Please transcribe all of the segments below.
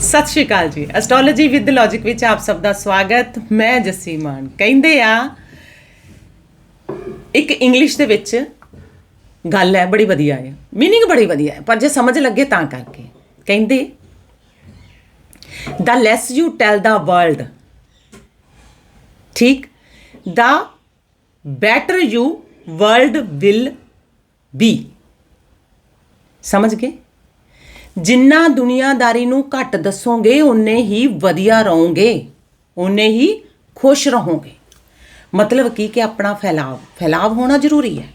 ਸਤਿ ਸ਼੍ਰੀ ਅਕਾਲ ਜੀ। Astrology with logic ਵਿੱਚ ਆਪ ਸਭ ਦਾ ਸਵਾਗਤ। ਮੈਂ ਜੱਸੀ ਮਾਨ। ਕਹਿੰਦੇ ਆ, ਇੱਕ ਇੰਗਲਿਸ਼ ਦੇ ਵਿੱਚ ਗੱਲ ਹੈ, ਬੜੀ ਵਧੀਆ ਹੈ। ਮੀਨਿੰਗ ਬੜੀ ਵਧੀਆ ਹੈ, ਪਰ ਜੇ ਸਮਝ ਲੱਗੇ ਤਾਂ ਕਰਕੇ। ਕਹਿੰਦੇ the less you tell the world ਠੀਕ? The better you world will be ਸਮਝ ਗਏ? ਜਿੰਨਾ ਦੁਨੀਆਦਾਰੀ ਨੂੰ ਘੱਟ ਦੱਸੋਗੇ ਉਨੇ ਹੀ ਵਧੀਆ ਰਹੋਗੇ। ਉਨੇ ਹੀ ਖੁਸ਼ ਰਹੋਗੇ। ਮਤਲਬ ਕੀ ਕਿ ਆਪਣਾ ਫੈਲਾਵ ਫੈਲਾਵ ਹੋਣਾ ਜ਼ਰੂਰੀ ਹੈ।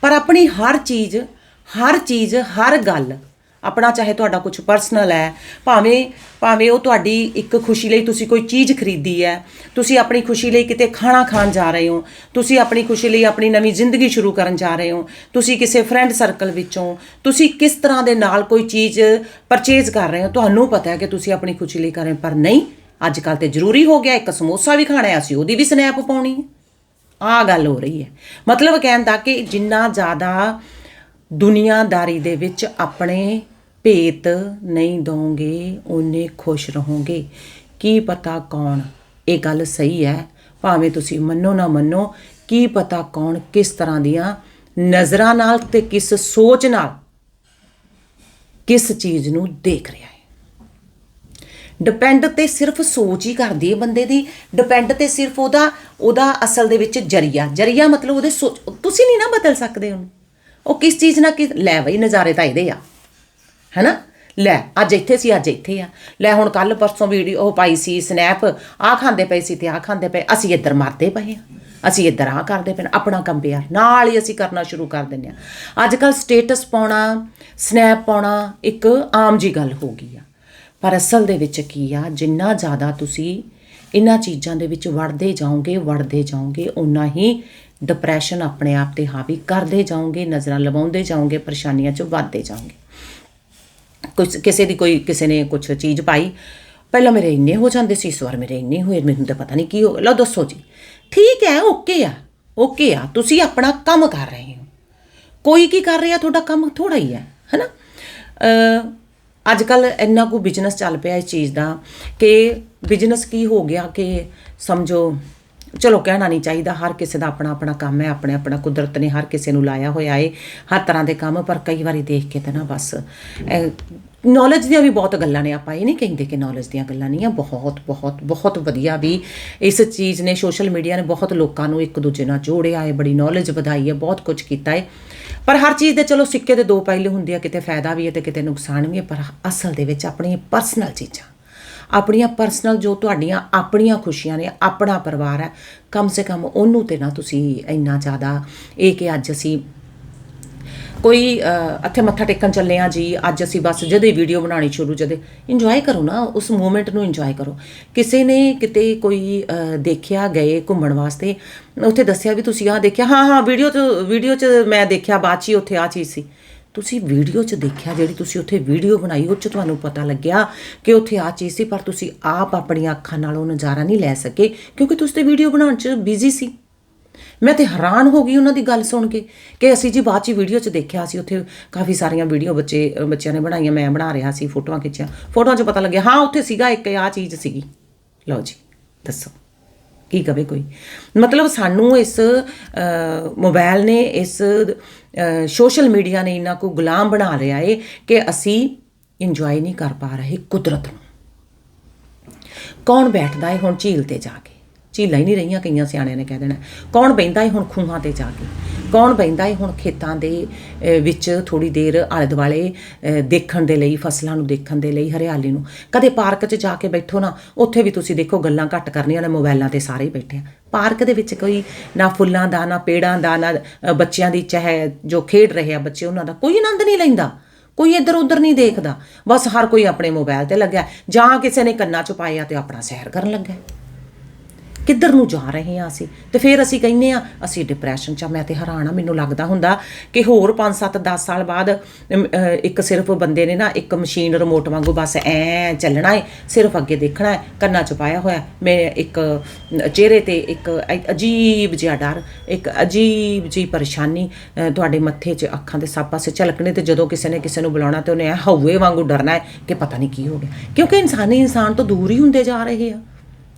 ਪਰ ਆਪਣੀ ਹਰ ਚੀਜ਼ ਹਰ ਚੀਜ਼, ਹਰ ਗੱਲ ਆਪਣਾ ਚਾਹੇ ਤੁਹਾਡਾ ਕੁਝ ਪਰਸਨਲ ਹੈ, ਭਾਵੇਂ ਭਾਵੇਂ ਉਹ ਤੁਹਾਡੀ ਇੱਕ ਖੁਸ਼ੀ ਲਈ ਤੁਸੀਂ ਕੋਈ ਚੀਜ਼ ਖਰੀਦੀ ਹੈ, ਤੁਸੀਂ ਆਪਣੀ ਖੁਸ਼ੀ ਲਈ ਕਿਤੇ ਖਾਣਾ ਖਾਣ ਜਾ ਰਹੇ ਹੋ, ਤੁਸੀਂ ਆਪਣੀ ਖੁਸ਼ੀ ਲਈ ਆਪਣੀ ਨਵੀਂ ਜ਼ਿੰਦਗੀ ਸ਼ੁਰੂ ਕਰਨ ਜਾ ਰਹੇ ਹੋ, ਤੁਸੀਂ ਕਿਸੇ ਫਰੈਂਡ ਸਰਕਲ ਵਿੱਚੋਂ, ਤੁਸੀਂ ਕਿਸ ਤਰ੍ਹਾਂ ਦੇ ਨਾਲ ਕੋਈ ਚੀਜ਼ ਪਰਚੇਜ਼ ਕਰ ਰਹੇ ਹੋ, ਤੁਹਾਨੂੰ ਪਤਾ ਹੈ ਕਿ ਤੁਸੀਂ ਆਪਣੀ ਖੁਸ਼ੀ ਲਈ ਕਰ ਰਹੇ ਪਰ ਨਹੀਂ ਅੱਜ ਕੱਲ ਤੇ ਜ਼ਰੂਰੀ ਹੋ ਗਿਆ, ਇੱਕ ਸਮੋਸਾ ਵੀ ਖਾਣਾ ਹੈ, ਅਸੀਂ ਉਹਦੀ ਵੀ ਸਨੈਪ ਪਾਉਣੀ ਹੈ। ਆ ਗੱਲ ਹੋ ਰਹੀ ਹੈ। ਮਤਲਬ ਕਹਿਣ ਦਾ ਕਿ ਜਿੰਨਾ ਜ਼ਿਆਦਾ ਦੁਨੀਆਦਾਰੀ ਦੇ ਵਿੱਚ ਆਪਣੇ ਭੇਤ ਨਹੀਂ ਦੋਗੇ ਉਨੇ ਖੁਸ਼ ਰਹੋਗੇ। ਕੀ ਪਤਾ ਕੌਣ? ਇਹ ਗੱਲ ਸਹੀ ਹੈ। ਭਾਵੇਂ ਤੁਸੀਂ ਮੰਨੋ ਨਾ ਮੰਨੋ, ਕੀ ਪਤਾ ਕੌਣ ਕਿਸ ਤਰ੍ਹਾਂ ਦੀਆਂ ਨਜ਼ਰਾਂ ਨਾਲ ਤੇ ਕਿਸ ਸੋਚ ਨਾਲ ਕਿਸ ਚੀਜ਼ ਨੂੰ ਦੇਖ ਰਿਹਾ ਹੈ। ਡਿਪੈਂਡ ਤੇ ਸਿਰਫ ਸੋਚ ਹੀ ਕਰਦੀ ਹੈ ਬੰਦੇ ਦੀ। ਡਿਪੈਂਡ ਤੇ ਸਿਰਫ ਉਹਦਾ ਉਹਦਾ ਅਸਲ ਦੇ ਵਿੱਚ ਜਰੀਆ। ਜਰੀਆ ਮਤਲਬ ਉਹਦੇ ਸੋਚ ਤੁਸੀਂ ਨਹੀਂ ਨਾ ਬਦਲ ਸਕਦੇ ਉਹਨੂੰ। ਉਹ ਕਿਸ ਚੀਜ਼ ਨਾਲ ਕਿ ਲੈ ਬਈ, ਨਜ਼ਾਰੇ ਤਾਂ ਇਹਦੇ ਆ। ਹੈਨਾ? ਲੈ, ਅੱਜ ਇੱਥੇ ਸੀ, ਅੱਜ ਇੱਥੇ ਆ। ਲੈ, ਹੁਣ ਕੱਲ ਪਰਸੋਂ ਵੀਡੀਓ ਉਹ ਪਾਈ ਸੀ ਸਨੈਪ ਆ ਖਾਂਦੇ ਪਏ ਸੀ ਤੇ ਆ ਖਾਂਦੇ ਪਏ। ਅਸੀਂ ਇੱਧਰ ਮਰਦੇ ਪਏ ਆ। ਅਸੀਂ ਇੱਧਰ ਆ ਕਰਦੇ ਪਏ ਹਾਂ। ਆਪਣਾ ਕੰਪੇਅਰ ਨਾਲ ਹੀ ਅਸੀਂ ਕਰਨਾ ਸ਼ੁਰੂ ਕਰ ਦਿੰਦੇ ਆ। ਅੱਜ ਕੱਲ ਸਟੇਟਸ ਪਾਉਣਾ ਸਨੈਪ ਪਾਉਣਾ ਇੱਕ ਆਮ ਜੀ ਗੱਲ ਹੋ ਗਈ ਆ। ਪਰ ਅਸਲ ਦੇ ਵਿੱਚ ਕੀ ਆ? ਜਿੰਨਾ ਜ਼ਿਆਦਾ ਤੁਸੀਂ ਇਹਨਾਂ ਚੀਜ਼ਾਂ ਦੇ ਵਿੱਚ ਵੜਦੇ ਜਾਓਗੇ ਵੜਦੇ ਜਾਓਗੇ ਉਨਾ ਹੀ ਡਿਪਰੈਸ਼ਨ ਆਪਣੇ ਆਪ ਤੇ ਹਾਵੀ ਕਰਦੇ ਜਾਓਗੇ, ਨਜ਼ਰਾਂ ਲਵਾਉਂਦੇ ਜਾਓਗੇ, ਪਰੇਸ਼ਾਨੀਆਂ 'ਚ ਵੱਧਦੇ ਜਾਓਗੇ। ਕੁਛ ਕਿਸੇ ਦੀ ਕੋਈ, ਕਿਸੇ ਨੇ ਕੁਝ ਚੀਜ਼ ਪਾਈ। ਪਹਿਲਾਂ ਮੇਰੇ ਇੰਨੇ ਹੋ ਜਾਂਦੇ ਸੀ, ਇਸ ਵਾਰ ਮੇਰੇ ਇੰਨੇ ਹੋਏ, ਮੈਨੂੰ ਤਾਂ ਪਤਾ ਨਹੀਂ ਕੀ ਹੋ ਲਓ ਦੱਸੋ ਜੀ। ਠੀਕ ਹੈ ਓਕੇ ਆ ਓਕੇ ਆ। ਤੁਸੀਂ ਆਪਣਾ ਕੰਮ ਕਰ ਰਹੇ ਹੋ। ਕੋਈ ਕੀ ਕਰ ਰਿਹਾ ਤੁਹਾਡਾ ਕੰਮ? ਥੋੜਾ ਹੀ ਹੈ, ਹੈਨਾ? ਅੱਜ ਕੱਲ ਇੰਨਾ ਕੋ ਬਿਜ਼ਨਸ ਚੱਲ ਪਿਆ ਇਸ ਚੀਜ਼ ਦਾ ਕਿ ਬਿਜ਼ਨਸ ਕੀ ਹੋ ਗਿਆ ਕਿ ਸਮਝੋ ਚਲੋ, ਕਹਿਣਾ ਨਹੀਂ ਚਾਹੀਦਾ। ਹਰ ਕਿਸੇ ਦਾ ਆਪਣਾ ਆਪਣਾ ਕੰਮ ਹੈ, ਆਪਣੇ ਆਪਣਾ ਕੁਦਰਤ ਨੇ ਹਰ ਕਿਸੇ ਨੂੰ ਲਾਇਆ ਹੋਇਆ ਏ, ਹਰ ਤਰ੍ਹਾਂ ਦੇ ਕੰਮ, ਪਰ ਕਈ ਵਾਰੀ ਦੇਖ ਕੇ ਤਾਂ ਨਾ ਬਸ ਨੌਲੇਜ ਦੀਆਂ ਵੀ ਬਹੁਤ ਗੱਲਾਂ ਨੇ। ਆਪਾਂ ਇਹ ਨਹੀਂ ਕਹਿੰਦੇ ਕਿ ਨੌਲੇਜ ਦੀਆਂ ਗੱਲਾਂ ਨਹੀਂ ਆ। ਬਹੁਤ ਬਹੁਤ ਬਹੁਤ ਵਧੀਆ ਵੀ ਇਸ ਚੀਜ਼ ਨੇ ਸੋਸ਼ਲ ਮੀਡੀਆ ਨੇ ਬਹੁਤ ਲੋਕਾਂ ਨੂੰ ਇੱਕ ਦੂਜੇ ਨਾਲ ਜੋੜਿਆ ਹੈ ਬੜੀ ਨੌਲੇਜ ਵਧਾਈ ਹੈ ਬਹੁਤ ਕੁਝ ਕੀਤਾ ਹੈ ਪਰ ਹਰ ਚੀਜ਼ ਦੇ ਚਲੋ, ਸਿੱਕੇ ਦੇ ਦੋ ਪਹਿਲੇ ਹੁੰਦੇ ਆ, ਕਿਤੇ ਫਾਇਦਾ ਵੀ ਹੈ ਤੇ ਕਿਤੇ ਨੁਕਸਾਨ ਵੀ ਹੈ ਪਰ ਅਸਲ ਦੇ ਵਿੱਚ ਆਪਣੀ ਪਰਸਨਲ ਚੀਜ਼ਾਂ ਆਪਣੀਆਂ ਪਰਸਨਲ ਜੋ ਤੁਹਾਡੀਆਂ ਆਪਣੀਆਂ ਖੁਸ਼ੀਆਂ ਨੇ ਆਪਣਾ ਪਰਿਵਾਰ ਹੈ ਕਮ ਸੇ ਕਮ ਉਹਨੂੰ ਤੇ ਨਾ ਤੁਸੀਂ ਇੰਨਾ ਜ਼ਿਆਦਾ ਇਹ ਕਿ ਅੱਜ ਅਸੀਂ ਕੋਈ ਅ, ਮੱਥਾ ਟੇਕਣ ਚੱਲੇ ਆ ਜੀ ਅੱਜ ਅਸੀਂ ਬਸ ਜਦੇ ਵੀਡੀਓ ਬਣਾਉਣੀ ਸ਼ੁਰੂ ਜਦੇ ਇੰਜੋਏ ਕਰੋ ਨਾ ਉਸ ਮੂਮੈਂਟ ਨੂੰ ਇੰਜੋਏ ਕਰੋ। ਕਿਸੇ ਨੇ ਕਿਤੇ ਕੋਈ ਦੇਖਿਆ ਗਏ ਘੁੰਮਣ ਵਾਸਤੇ ਉੱਥੇ ਦੱਸਿਆ ਵੀ ਤੁਸੀਂ ਆਹ ਦੇਖਿਆ ਹਾਂ ਹਾਂ ਵੀਡੀਓ 'ਚ ਵੀਡੀਓ 'ਚ ਮੈਂ ਦੇਖਿਆ ਬਾਅਦ 'ਚ ਹੀ ਉੱਥੇ ਆ ਚੀਜ਼ ਸੀ। ਤੁਸੀਂ ਵੀਡੀਓ 'ਚ ਦੇਖਿਆ, ਜਿਹੜੀ ਤੁਸੀਂ ਉੱਥੇ ਵੀਡੀਓ ਬਣਾਈ, ਉਹ 'ਚ ਤੁਹਾਨੂੰ ਪਤਾ ਲੱਗਿਆ ਕਿ ਉੱਥੇ ਆ ਚੀਜ਼ ਸੀ, ਪਰ ਤੁਸੀਂ ਆਪ ਆਪਣੀਆਂ ਅੱਖਾਂ ਨਾਲ ਉਹ ਨਜ਼ਾਰਾ ਨਹੀਂ ਲੈ ਸਕੇ, ਕਿਉਂਕਿ ਤੁਸੀਂ ਤੇ ਵੀਡੀਓ ਬਣਾਉਣ 'ਚ ਬਿਜ਼ੀ ਸੀ। ਮੈਂ ਤੇ ਹੈਰਾਨ ਹੋ ਗਈ ਉਹਨਾਂ ਦੀ ਗੱਲ ਸੁਣ ਕੇ ਕਿ ਅਸੀਂ ਜੀ ਬਾਅਦ ਚ ਵੀਡੀਓ 'ਚ ਦੇਖਿਆ ਸੀ, ਉੱਥੇ ਕਾਫੀ ਸਾਰੀਆਂ ਵੀਡੀਓ ਬੱਚੇ, ਬੱਚਿਆਂ ਨੇ ਬਣਾਈਆਂ, ਮੈਂ ਬਣਾ ਰਿਹਾ ਸੀ, ਫੋਟੋਆਂ ਖਿੱਚੀਆਂ। ਫੋਟੋਆਂ 'ਚ ਪਤਾ ਲੱਗਿਆ, ਹਾਂ, ਉੱਥੇ ਸੀਗਾ ਇੱਕ ਆ ਚੀਜ਼ ਸੀਗੀ। ਲਓ ਜੀ, ਦੱਸੋ। ਕੀ ਕਵੇ ਕੋਈ? ਮਤਲਬ ਸਾਨੂੰ ਇਸ ਅ, ਮੋਬਾਈਲ ਨੇ ਇਸ ਸੋਸ਼ਲ ਮੀਡੀਆ ਨੇ ਇਹਨਾਂ ਕੋ ਗੁਲਾਮ ਬਣਾ ਲਿਆ ਏ ਕਿ ਅਸੀਂ ਇੰਜੋਏ ਨਹੀਂ ਕਰ ਪਾ ਰਹੇ ਕੁਦਰਤ ਨੂੰ। ਕੌਣ ਬੈਠਦਾ ਏ ਹੁਣ ਝੀਲ ਤੇ ਜਾ ਕੇ? ਝੀਲਾਂ ਹੀ ਨਹੀਂ ਰਹੀਆਂ, ਕਈਆਂ ਸਿਆਣਿਆਂ ਨੇ ਕਹਿ ਦੇਣਾ। ਕੌਣ ਬੈਂਦਾ ਹੈ ਹੁਣ ਖੂਹਾਂ ਤੇ ਜਾ ਕੇ? ਕੌਣ ਬੈਂਦਾ ਹੈ ਹੁਣ ਖੇਤਾਂ ਦੇ ਵਿੱਚ ਥੋੜੀ ਦੇਰ ਆਲੇ ਦੁਆਲੇ ਦੇਖਣ ਦੇ ਲਈ, ਫਸਲਾਂ ਨੂੰ ਦੇਖਣ ਦੇ ਲਈ, ਹਰਿਆਲੀ ਨੂੰ? ਕਦੇ ਪਾਰਕ 'ਚ ਜਾ ਕੇ ਬੈਠੋ ਨਾ, ਉੱਥੇ ਵੀ ਤੁਸੀਂ ਦੇਖੋ ਗੱਲਾਂ ਘੱਟ ਕਰਨੀਆਂ ਨੇ ਮੋਬਾਈਲਾਂ ਤੇ ਸਾਰੇ ਬੈਠੇ ਆ। ਪਾਰਕ ਦੇ ਵਿੱਚ ਕੋਈ ਨਾ ਫੁੱਲਾਂ ਦਾ, ਨਾ ਪੇੜਾਂ ਦਾ, ਨਾ ਬੱਚਿਆਂ ਦੀ ਚਾਹੇ, ਜੋ ਖੇਡ ਰਹੇ ਆ ਬੱਚੇ, ਉਹਨਾਂ ਦਾ ਕੋਈ ਆਨੰਦ ਨਹੀਂ ਲੈਂਦਾ। ਕੋਈ ਇੱਧਰ ਉੱਧਰ ਨਹੀਂ ਦੇਖਦਾ। ਬਸ ਹਰ ਕੋਈ ਆਪਣੇ ਮੋਬਾਈਲ ਤੇ ਲੱਗਿਆ। ਜਾਂ ਕਿਸੇ ਨੇ ਕੰਨਾਂ 'ਚ ਪਾਇਆ ਤੇ ਆਪਣਾ ਸੈਰ ਕਰਨ ਲੱਗਾ ਕਿੱਧਰ ਨੂੰ ਜਾ ਰਹੇ ਹਾਂ ਅਸੀਂ? ਤੇ ਫਿਰ ਅਸੀਂ ਕਹਿੰਨੇ ਆ ਅਸੀਂ ਡਿਪਰੈਸ਼ਨ 'ਚ ਆ। ਮੈਂ ਤੇ ਹੈਰਾਨ ਆ ਮੈਨੂੰ ਲੱਗਦਾ ਹੁੰਦਾ ਕਿ ਹੋਰ 5 7 10 ਸਾਲ ਬਾਅਦ ਇੱਕ ਸਿਰਫ ਬੰਦੇ ਨੇ ਨਾ ਇੱਕ ਮਸ਼ੀਨ ਰਿਮੋਟ ਵਾਂਗੂ ਬਸ ਐ ਚੱਲਣਾ ਹੈ ਸਿਰਫ ਅੱਗੇ ਦੇਖਣਾ ਹੈ ਕੰਨਾਂ 'ਚ ਪਾਇਆ ਹੋਇਆ। ਮੈਂ ਇੱਕ ਚਿਹਰੇ ਤੇ ਇੱਕ ਅਜੀਬ ਜਿਹਾ ਡਰ, ਇੱਕ ਅਜੀਬ ਜਿਹੀ ਪਰੇਸ਼ਾਨੀ ਤੁਹਾਡੇ ਮੱਥੇ 'ਚ ਅੱਖਾਂ ਦੇ ਸਭ ਪਾਸੇ ਝਲਕਣੇ ਤੇ ਜਦੋਂ ਕਿਸੇ ਨੇ ਕਿਸੇ ਨੂੰ ਬੁਲਾਉਣਾ ਤੇ ਉਹਨੇ ਐ ਹਊਏ ਵਾਂਗੂ ਡਰਨਾ ਹੈ ਕਿ ਪਤਾ ਨਹੀਂ ਕੀ ਹੋ ਗਿਆ। ਕਿਉਂਕਿ ਇਨਸਾਨੀ, ਇਨਸਾਨ ਤੋਂ ਦੂਰ ਹੀ ਹੁੰਦੇ ਜਾ ਰਹੇ ਆ।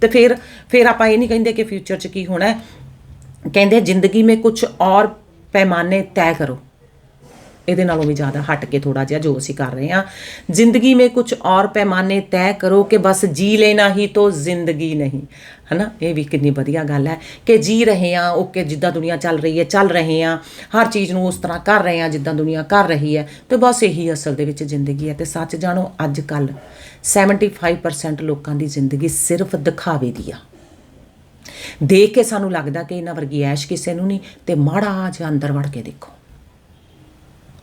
ਤੇ ਫਿਰ ਫਿਰ ਆਪਾਂ ਇਹ ਨਹੀਂ ਕਹਿੰਦੇ ਕਿ ਫਿਊਚਰ 'ਚ ਕੀ ਹੋਣਾ ਹੈ। ਕਹਿੰਦੇ ਜ਼ਿੰਦਗੀ ਮੇਂ ਕੁਝ ਔਰ ਪੈਮਾਨੇ ਤੈਅ ਕਰੋ। ਇਹਦੇ ਨਾਲੋਂ ਵੀ ਜ਼ਿਆਦਾ ਹਟ ਕੇ ਥੋੜਾ ਜਿਹਾ ਜੋ ਅਸੀਂ ਕਰ ਰਹੇ ਹਾਂ। ਜ਼ਿੰਦਗੀ ਮੇਂ ਕੁਝ ਔਰ ਪੈਮਾਨੇ ਤੈਅ ਕਰੋ ਕਿ ਬਸ ਜੀ ਲੈਣਾ ਹੀ ਤੋਂ ਜ਼ਿੰਦਗੀ ਨਹੀਂ। ਹਨਾ? ਇਹ ਵੀ ਕਿੰਨੀ ਵਧੀਆ ਗੱਲ ਹੈ ਕਿ ਜੀ ਰਹੇ ਹਾਂ, ਓਕੇ, ਜਿੱਦਾਂ ਦੁਨੀਆ ਚੱਲ ਰਹੀ ਹੈ, ਚੱਲ ਰਹੇ ਹਾਂ। ਹਰ ਚੀਜ਼ ਨੂੰ ਉਸ ਤਰ੍ਹਾਂ ਕਰ ਰਹੇ ਹਾਂ ਜਿੱਦਾਂ ਦੁਨੀਆ ਕਰ ਰਹੀ ਹੈ। ਤੇ ਬਸ ਇਹੀ ਅਸਲ ਦੇ ਵਿੱਚ ਜ਼ਿੰਦਗੀ ਹੈ। ਤੇ ਸੱਚ ਜਾਣੋ ਅੱਜ ਕੱਲ੍ਹ 75% ਲੋਕਾਂ ਦੀ ਜ਼ਿੰਦਗੀ ਸਿਰਫ ਦਿਖਾਵੇ ਦੀ ਆ। ਦੇਖ ਕੇ ਸਾਨੂੰ ਲੱਗਦਾ ਕਿ ਇਹਨਾਂ ਵਰਗੀ ਐਸ਼ ਕਿਸੇ ਨੂੰ ਨਹੀਂ, ਤੇ ਮਾੜਾ ਜਿਹਾ ਅੰਦਰ ਵੜ ਕੇ ਦੇਖੋ।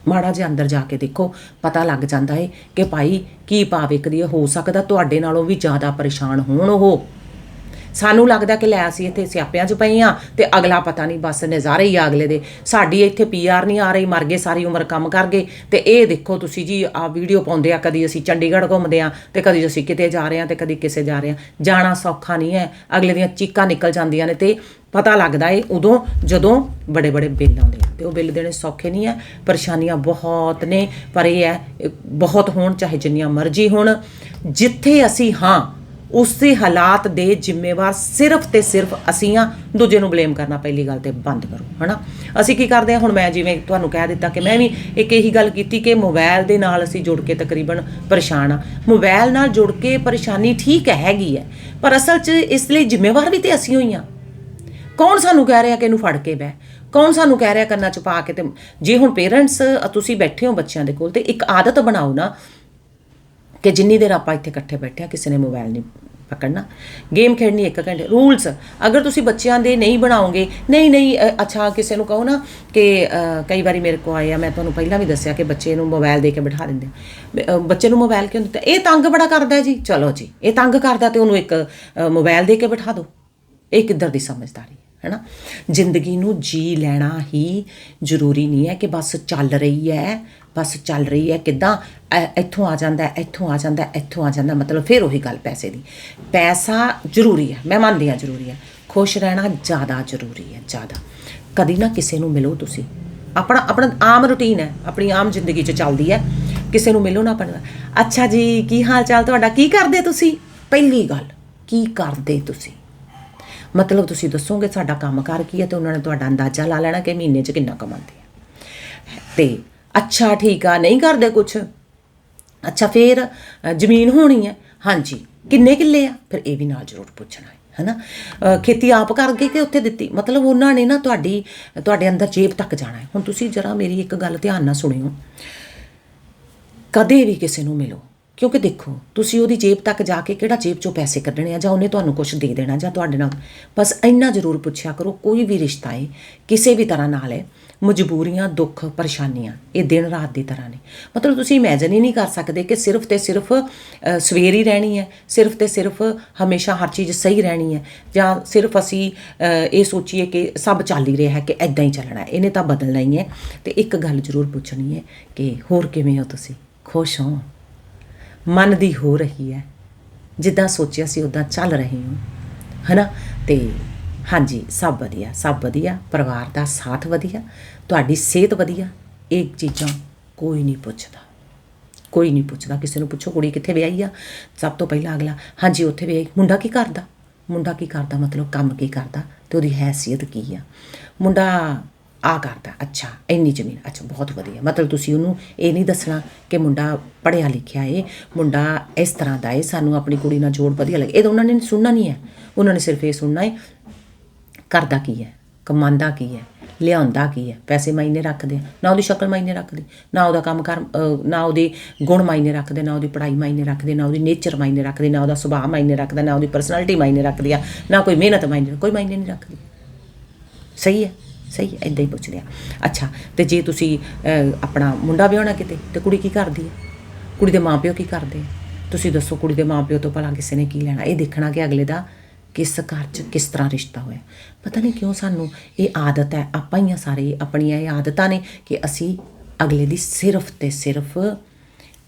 ਮਾੜਾ ਜਿਹਾ ਅੰਦਰ ਜਾ ਕੇ ਦੇਖੋ, ਪਤਾ ਲੱਗ ਜਾਂਦਾ ਏ ਕਿ ਭਾਈ ਕੀ ਭਾਵ ਇੱਕ ਦੀ ਹੋ ਸਕਦਾ, ਤੁਹਾਡੇ ਨਾਲੋਂ ਵੀ ਜ਼ਿਆਦਾ ਪਰੇਸ਼ਾਨ ਹੋਣ ਉਹ। ਸਾਨੂੰ ਲੱਗਦਾ ਕਿ ਲੈ ਅਸੀਂ ਇੱਥੇ ਸਿਆਪਿਆਂ 'ਚ ਪਏ ਆ ਤੇ ਅਗਲਾ ਪਤਾ ਨਹੀਂ ਬਸ ਨਜ਼ਾਰੇ ਹੀ ਆ ਅਗਲੇ ਦੇ। ਸਾਡੀ ਇੱਥੇ ਪੀਆਰ ਨਹੀਂ ਆ ਰਹੀ, ਮਰ ਗਏ, ਸਾਰੀ ਉਮਰ ਕੰਮ ਕਰ ਗਏ। ਤੇ ਇਹ ਦੇਖੋ ਤੁਸੀਂ ਜੀ, ਆ ਵੀਡੀਓ ਪਾਉਂਦੇ ਆ, ਕਦੀ ਅਸੀਂ ਚੰਡੀਗੜ੍ਹ ਘੁੰਮਦੇ ਆ ਤੇ ਕਦੀ ਅਸੀਂ ਕਿਤੇ ਜਾ ਰਹੇ ਆ ਤੇ ਕਦੀ ਕਿਸੇ ਜਾ ਰਹੇ ਆ ਜਾਣਾ ਸੌਖਾ ਨਹੀਂ ਹੈ, ਅਗਲੇ ਦੀਆਂ ਚੀਕਾਂ ਨਿਕਲ ਜਾਂਦੀਆਂ ਨੇ ਤੇ ਪਤਾ ਲੱਗਦਾ ਏ ਉਦੋਂ ਜਦੋਂ ਬੜੇ ਬੜੇ ਬਿੱਲ ਆਉਂਦੇ ਆ ਤੇ ਉਹ ਬਿੱਲ ਦੇਣੇ ਸੌਖੇ ਨਹੀਂ ਹੈ, ਪਰੇਸ਼ਾਨੀਆਂ ਬਹੁਤ ਨੇ, ਪਰ ਇਹ ਹੈ ਬਹੁਤ ਹੋਣ ਚਾਹੇ ਜਿੰਨੀਆਂ ਮਰਜ਼ੀ ਹੋਣ। ਜਿੱਥੇ ਅਸੀਂ ਹਾਂ ਉਸੇ ਹਾਲਾਤ ਦੇ ਜ਼ਿੰਮੇਵਾਰ ਸਿਰਫ ਤੇ ਸਿਰਫ ਅਸੀਂ ਆ ਦੂਜੇ ਨੂੰ ਬਲੇਮ ਕਰਨਾ ਪਹਿਲੀ ਗੱਲ ਤੇ ਬੰਦ ਕਰੋ, ਹਨਾ? ਅਸੀਂ ਕੀ ਕਰਦੇ ਆ ਹੁਣ ਮੈਂ ਜਿਵੇਂ ਤੁਹਾਨੂੰ ਕਹਿ ਦਿੱਤਾ ਕਿ ਮੈਂ ਵੀ ਇੱਕ ਇਹੀ ਗੱਲ ਕੀਤੀ ਕਿ ਮੋਬਾਈਲ ਦੇ ਨਾਲ ਅਸੀਂ ਜੁੜ ਕੇ ਤਕਰੀਬਨ ਪਰੇਸ਼ਾਨ ਆ ਮੋਬਾਈਲ ਨਾਲ ਜੁੜ ਕੇ ਪਰੇਸ਼ਾਨੀ ਠੀਕ ਹੈਗੀ ਹੈ, ਪਰ ਅਸਲ 'ਚ ਇਸ ਲਈ ਜ਼ਿੰਮੇਵਾਰ ਵੀ ਤੇ ਅਸੀਂ ਹੋਈਆਂ ਕੌਣ ਸਾਨੂੰ ਕਹਿ ਰਿਹਾ ਕਿ ਇਹਨੂੰ ਫੜ ਕੇ ਬਹਿ? ਕੌਣ ਸਾਨੂੰ ਕਹਿ ਰਿਹਾ ਕੰਨਾਂ ਚ ਪਾ ਕੇ ਤੇ ਜੇ ਹੁਣ ਪੇਰੈਂਟਸ ਤੁਸੀਂ ਬੈਠੇ ਹੋ ਬੱਚਿਆਂ ਦੇ ਕੋਲ ਤੇ ਇੱਕ ਆਦਤ ਬਣਾਓ ਨਾ ਕਿ ਜਿੰਨੀ ਦੇਰ ਆਪਾਂ ਇੱਥੇ ਇਕੱਠੇ ਬੈਠੇ ਆ ਕਿਸੇ ਨੇ ਮੋਬਾਈਲ ਨਹੀਂ ਪਕੜਨਾ। ਗੇਮ ਖੇਡਣੀ ਇੱਕ ਘੰਟੇ। ਰੂਲਸ ਅਗਰ ਤੁਸੀਂ ਬੱਚਿਆਂ ਦੇ ਨਹੀਂ ਬਣਾਓਗੇ ਨਹੀਂ ਨਹੀਂ ਅੱਛਾ ਕਿਸੇ ਨੂੰ ਕਹੋ ਨਾ ਕਿ ਕਈ ਵਾਰੀ ਮੇਰੇ ਕੋ ਆਏ ਆ ਮੈਂ ਤੁਹਾਨੂੰ ਪਹਿਲਾਂ ਵੀ ਦੱਸਿਆ ਕਿ ਬੱਚੇ ਨੂੰ ਮੋਬਾਈਲ ਦੇ ਕੇ ਬਿਠਾ ਦਿੰਦੇ ਬੱਚੇ ਨੂੰ ਮੋਬਾਈਲ ਕਿਉਂ ਦਿੱਤਾ? ਇਹ ਤੰਗ ਬੜਾ ਕਰਦਾ ਜੀ। ਚਲੋ ਜੀ ਇਹ ਤੰਗ ਕਰਦਾ ਤੇ ਉਹਨੂੰ ਇੱਕ ਅ, ਮੋਬਾਈਲ ਦੇ ਕੇ ਬਿਠਾ ਦਿਓ। ਇਹ ਕਿੱਧਰ ਦੀ ਸਮਝਦਾਰੀ ਹੈਨਾ? ਜ਼ਿੰਦਗੀ ਨੂੰ ਜੀ ਲੈਣਾ ਹੀ ਜ਼ਰੂਰੀ ਨਹੀਂ ਹੈ ਕਿ ਬਸ ਚੱਲ ਰਹੀ ਹੈ, ਬਸ ਚੱਲ ਰਹੀ ਹੈ ਕਿਦਾਂ? ਇੱਥੋਂ ਆ ਜਾਂਦਾ, ਇੱਥੋਂ ਆ ਜਾਂਦਾ, ਇੱਥੋਂ ਆ ਜਾਂਦਾ, ਮਤਲਬ ਫਿਰ ਉਹੀ ਗੱਲ ਪੈਸੇ ਦੀ। ਪੈਸਾ ਜ਼ਰੂਰੀ ਹੈ, ਮੈਂ ਮੰਨਦੀ ਹਾਂ ਜ਼ਰੂਰੀ ਹੈ। ਖੁਸ਼ ਰਹਿਣਾ ਜ਼ਿਆਦਾ ਜ਼ਰੂਰੀ ਹੈ, ਜ਼ਿਆਦਾ। ਕਦੀ ਨਾ ਕਿਸੇ ਨੂੰ ਮਿਲੋ ਤੁਸੀਂ। ਆਪਣਾ ਆਪਣਾ ਆਮ ਰੁਟੀਨ ਹੈ, ਆਪਣੀ ਆਮ ਜ਼ਿੰਦਗੀ 'ਚ ਚੱਲਦੀ ਹੈ। ਕਿਸੇ ਨੂੰ ਮਿਲੋ ਨਾ ਆਪਣਾ। ਅੱਛਾ ਜੀ, ਕੀ ਹਾਲ ਚਾਲ ਤੁਹਾਡਾ? ਕੀ ਕਰਦੇ ਤੁਸੀਂ? ਪਹਿਲੀ ਗੱਲ, ਕੀ ਕਰਦੇ ਤੁਸੀਂ? ਮਤਲਬ ਤੁਸੀਂ ਦੱਸੋਗੇ ਸਾਡਾ ਕੰਮਕਾਰ ਕੀ ਹੈ ਤੇ ਉਹਨਾਂ ਨੇ ਤੁਹਾਡਾ ਅੰਦਾਜ਼ਾ ਲਾ ਲੈਣਾ ਕਿ ਮਹੀਨੇ 'ਚ ਕਿੰਨਾ ਕਮਾਉਂਦੇ ਆ। ਤੇ ਅੱਛਾ, ਠੀਕ ਆ, ਨਹੀਂ ਕਰਦੇ ਕੁਛ? ਅੱਛਾ, ਫੇਰ ਜ਼ਮੀਨ ਹੋਣੀ ਹੈ ਹਾਂਜੀ, ਕਿੰਨੇ ਕਿੱਲੇ ਆ? ਫਿਰ ਇਹ ਵੀ ਨਾਲ ਜ਼ਰੂਰ ਪੁੱਛਣਾ ਹੈ, ਹੈਨਾ? ਖੇਤੀ ਆਪ ਕਰਕੇ ਕਿ ਉੱਥੇ ਦਿੱਤੀ? ਮਤਲਬ ਉਹਨਾਂ ਨੇ ਨਾ ਤੁਹਾਡੀ, ਤੁਹਾਡੇ ਅੰਦਰ ਜੇਬ ਤੱਕ ਜਾਣਾ ਹੈ। ਹੁਣ ਤੁਸੀਂ ਜਰਾ ਮੇਰੀ ਇੱਕ ਗੱਲ ਧਿਆਨ ਨਾਲ ਸੁਣਿਓ। ਕਦੇ ਵੀ ਕਿਸੇ ਨੂੰ ਮਿਲੋ। ਕਿਉਂਕਿ ਦੇਖੋ, ਤੁਸੀਂ ਉਹਦੀ ਜੇਬ ਤੱਕ ਜਾ ਕੇ ਕਿਹੜਾ ਜੇਬ ਚੋਂ ਪੈਸੇ ਕੱਢਣੇ ਆ ਜਾਂ ਉਹਨੇ ਤੁਹਾਨੂੰ ਕੁਝ ਦੇ ਦੇਣਾ ਜਾਂ ਤੁਹਾਡੇ ਨਾਲ। ਬਸ ਇੰਨਾ ਜ਼ਰੂਰ ਪੁੱਛਿਆ ਕਰੋ, ਕੋਈ ਵੀ ਰਿਸ਼ਤਾ ਹੈ ਕਿਸੇ ਵੀ ਤਰ੍ਹਾਂ ਨਾਲ ਹੈ ਮਜਬੂਰੀਆਂ, ਦੁੱਖ, ਪਰੇਸ਼ਾਨੀਆਂ, ਇਹ ਦਿਨ ਰਾਤ ਦੀ ਤਰ੍ਹਾਂ ਨੇ। ਮਤਲਬ ਤੁਸੀਂ ਇਮੇਜਿਨ ਹੀ ਨਹੀਂ ਕਰ ਸਕਦੇ ਕਿ ਸਿਰਫ ਤੇ ਸਿਰਫ ਸਵੇਰ ਹੀ ਰਹਿਣੀ ਹੈ, ਸਿਰਫ ਤੇ ਸਿਰਫ ਹਮੇਸ਼ਾ ਹਰ ਚੀਜ਼ ਸਹੀ ਰਹਿਣੀ ਹੈ, ਜਾਂ ਸਿਰਫ ਅਸੀਂ ਇਹ ਸੋਚੀਏ ਕਿ ਸਭ ਚੱਲ ਹੀ ਰਿਹਾ ਹੈ ਕਿ ਐਦਾਂ ਹੀ ਚੱਲਣਾ ਇਹਨੇ ਤਾਂ ਬਦਲਣਾ ਹੀ ਹੈ। ਤੇ ਇੱਕ ਗੱਲ ਜ਼ਰੂਰ ਪੁੱਛਣੀ ਹੈ ਕਿ ਹੋਰ ਕਿਵੇਂ ਹੋ ਤੁਸੀਂ? ਖੁਸ਼ ਹੋ? ਮਨ ਦੀ ਹੋ ਰਹੀ ਹੈ। ਜਿੱਦਾਂ ਸੋਚਿਆ ਸੀ ਉਦਾਂ ਚੱਲ ਰਹੀ ਹਾਂ। ਹਨਾ? ਤੇ ਹਾਂਜੀ, ਸਭ ਵਧੀਆ ਸਭ ਵਧੀਆ। ਪਰਿਵਾਰ ਦਾ ਸਾਥ ਵਧੀਆ। ਤੁਹਾਡੀ ਸਿਹਤ ਵਧੀਆ। ਇਹ ਚੀਜ਼ਾਂ ਕੋਈ ਨਹੀਂ ਪੁੱਛਦਾ। ਕੋਈ ਨਹੀਂ ਪੁੱਛਦਾ। ਕਿਸੇ ਨੂੰ ਪੁੱਛੋ, ਕੁੜੀ ਕਿੱਥੇ ਵਿਆਹੀ ਆ? ਸਭ ਤੋਂ ਪਹਿਲਾਂ ਅਗਲਾ, ਹਾਂਜੀ, ਉੱਥੇ ਵਿਆਹੀ। ਮੁੰਡਾ ਕੀ ਕਰਦਾ? ਮੁੰਡਾ ਕੀ ਕਰਦਾ? ਮਤਲਬ ਕੰਮ ਕੀ ਕਰਦਾ? ਤੇ ਉਹਦੀ ਹੈਸੀਅਤ ਕੀ ਆ? ਮੁੰਡਾ ਆ ਕਰਦਾ ਅੱਛਾ, ਇੰਨੀ ਜ਼ਮੀਨ। ਅੱਛਾ, ਬਹੁਤ ਵਧੀਆ। ਮਤਲਬ ਤੁਸੀਂ ਉਹਨੂੰ ਇਹ ਨਹੀਂ ਦੱਸਣਾ ਕਿ ਮੁੰਡਾ ਪੜ੍ਹਿਆ ਲਿਖਿਆ ਏ, ਮੁੰਡਾ ਇਸ ਤਰ੍ਹਾਂ ਦਾ ਏ, ਸਾਨੂੰ ਆਪਣੀ ਕੁੜੀ ਨਾਲ ਜੋੜ ਵਧੀਆ ਲੱਗੇ। ਇਹ ਤਾਂ ਉਹਨਾਂ ਨੇ ਸੁਣਨਾ ਨਹੀਂ ਹੈ। ਉਹਨਾਂ ਨੇ ਸਿਰਫ ਇਹ ਸੁਣਨਾ ਹੈ ਕਰਦਾ ਕੀ ਹੈ? ਕਮਾਉਂਦਾ ਕੀ ਹੈ? ਲਿਆਉਂਦਾ ਕੀ ਹੈ? ਪੈਸੇ ਮਾਇਨੇ ਰੱਖਦੇ ਆ। ਨਾ ਉਹਦੀ ਸ਼ਕਲ ਮਾਇਨੇ ਰੱਖਦੇ, ਨਾ ਉਹਦਾ ਕੰਮ ਕਰ ਨਾ ਉਹਦੇ ਗੁਣ ਮਾਇਨੇ ਰੱਖਦੇ, ਨਾ ਉਹਦੀ ਪੜ੍ਹਾਈ ਮਾਇਨੇ ਰੱਖਦੇ, ਨਾ ਉਹਦੀ ਨੇਚਰ ਮਾਇਨੇ ਰੱਖਦੇ, ਨਾ ਉਹਦਾ ਸੁਭਾਅ ਮਾਇਨੇ ਰੱਖਦਾ, ਨਾ ਉਹਦੀ ਪਰਸਨੈਲਿਟੀ ਮਾਇਨੇ ਰੱਖਦੀ ਆ, ਨਾ ਕੋਈ ਮਿਹਨਤ ਮਾਇਨੇ, ਕੋਈ ਮਾਇਨੇ ਨਹੀਂ ਰੱਖਦੀ। ਸਹੀ ਹੈ? ਸਹੀ ਹੈ ਹੀ ਪੁੱਛਦੇ ਆ ਅੱਛਾ, ਤੇ ਜੇ ਤੁਸੀਂ ਆਪਣਾ ਮੁੰਡਾ ਵਿਆਹਣਾ ਕਿਤੇ, ਤੇ ਕੁੜੀ ਕੀ ਕਰਦੀ ਹੈ? ਕੁੜੀ ਦੇ ਮਾਪਿਓ ਕੀ ਕਰਦੇ ਤੁਸੀਂ ਦੱਸੋ ਕੁੜੀ ਦੇ ਮਾਪਿਓ ਤੋਂ ਭਲਾ ਕਿਸੇ ਨੇ ਕੀ ਲੈਣਾ? ਇਹ ਦੇਖਣਾ ਕਿ ਅਗਲੇ ਦਾ ਕਿਸ ਘਰ 'ਚ ਕਿਸ ਤਰ੍ਹਾਂ ਰਿਸ਼ਤਾ ਹੋਇਆ। ਪਤਾ ਨਹੀਂ ਕਿਉਂ ਸਾਨੂੰ ਇਹ ਆਦਤ ਹੈ, ਆਪਾਂ ਹੀ ਆ ਸਾਰੇ, ਆਪਣੀਆਂ ਇਹ ਆਦਤਾਂ ਨੇ ਕਿ ਅਸੀਂ ਅਗਲੇ ਦੀ ਸਿਰਫ ਤੇ ਸਿਰਫ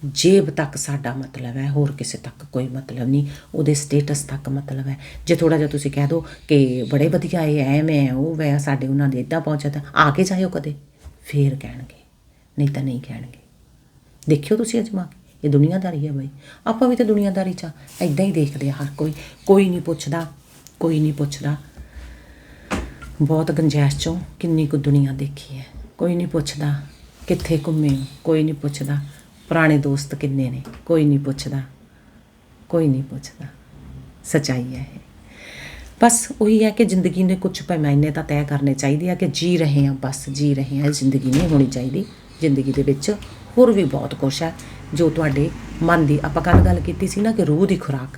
ਜੇਬ ਤੱਕ ਸਾਡਾ ਮਤਲਬ ਹੈ, ਹੋਰ ਕਿਸੇ ਤੱਕ ਕੋਈ ਮਤਲਬ ਨਹੀਂ, ਉਹਦੇ ਸਟੇਟਸ ਤੱਕ ਮਤਲਬ ਹੈ। ਜੇ ਥੋੜਾ ਜਿਹਾ ਤੁਸੀਂ ਕਹਿ ਦਿਓ ਕਿ ਬੜੇ ਵਧੀਆ ਇਹ, ਐ ਉਹ, ਵੈ, ਸਾਡੇ ਉਹਨਾਂ ਦੇ ਇਦਾਂ ਪਹੁੰਚਿਆ ਤਾਂ ਆ ਕੇ ਜਾਇਓ ਕਦੇ, ਫੇਰ ਕਹਿਣਗੇ, ਨਹੀਂ ਤਾਂ ਨਹੀਂ ਕਹਿਣਗੇ। ਦੇਖਿਓ ਤੁਸੀਂ ਅਜਮਾ ਕੇ ਇਹ ਦੁਨੀਆਦਾਰੀ ਹੈ ਬਾਈ। ਆਪਾਂ ਵੀ ਤਾਂ ਦੁਨੀਆਦਾਰੀ ਚ ਐਦਾਂ ਹੀ ਦੇਖਦੇ ਆ ਹਰ ਕੋਈ ਕੋਈ ਨਹੀਂ ਪੁੱਛਦਾ, ਕੋਈ ਨਹੀਂ ਪੁੱਛਦਾ। ਬਹੁਤ ਗੰਜੈਸ਼ ਚੋਂ ਕਿੰਨੀ ਕੁ ਦੁਨੀਆ ਦੇਖੀ ਹੈ। ਕੋਈ ਨਹੀਂ ਪੁੱਛਦਾ ਕਿੱਥੇ ਘੁੰਮੇ ਹੋ, ਕੋਈ ਨਹੀਂ ਪੁੱਛਦਾ। ਪੁਰਾਣੇ ਦੋਸਤ ਕਿੰਨੇ ਨੇ? ਕੋਈ ਨਹੀਂ ਪੁੱਛਦਾ। ਕੋਈ ਨਹੀਂ ਪੁੱਛਦਾ। ਸਚਾਈ ਹੈ ਇਹ। ਬਸ ਉਹੀ ਹੈ ਕਿ ਜ਼ਿੰਦਗੀ ਨੇ ਕੁਝ ਪੈਮਾਨੇ ਤਾਂ ਤੈਅ ਕਰਨੇ ਚਾਹੀਦੇ ਆ ਕਿ ਜੀ ਰਹੇ ਹਾਂ, ਬਸ ਜੀ ਰਹੇ ਹਾਂ। ਇਹ ਜ਼ਿੰਦਗੀ ਨਹੀਂ ਹੋਣੀ ਚਾਹੀਦੀ। ਜ਼ਿੰਦਗੀ ਦੇ ਵਿੱਚ ਹੋਰ ਵੀ ਬਹੁਤ ਕੁਝ ਹੈ। ਜੋ ਤੁਹਾਡੇ ਮਨ ਦੀ ਆਪਾਂ ਕੱਲ੍ਹ ਗੱਲ ਕੀਤੀ ਸੀ ਨਾ ਕਿ ਰੂਹ ਦੀ ਖੁਰਾਕ।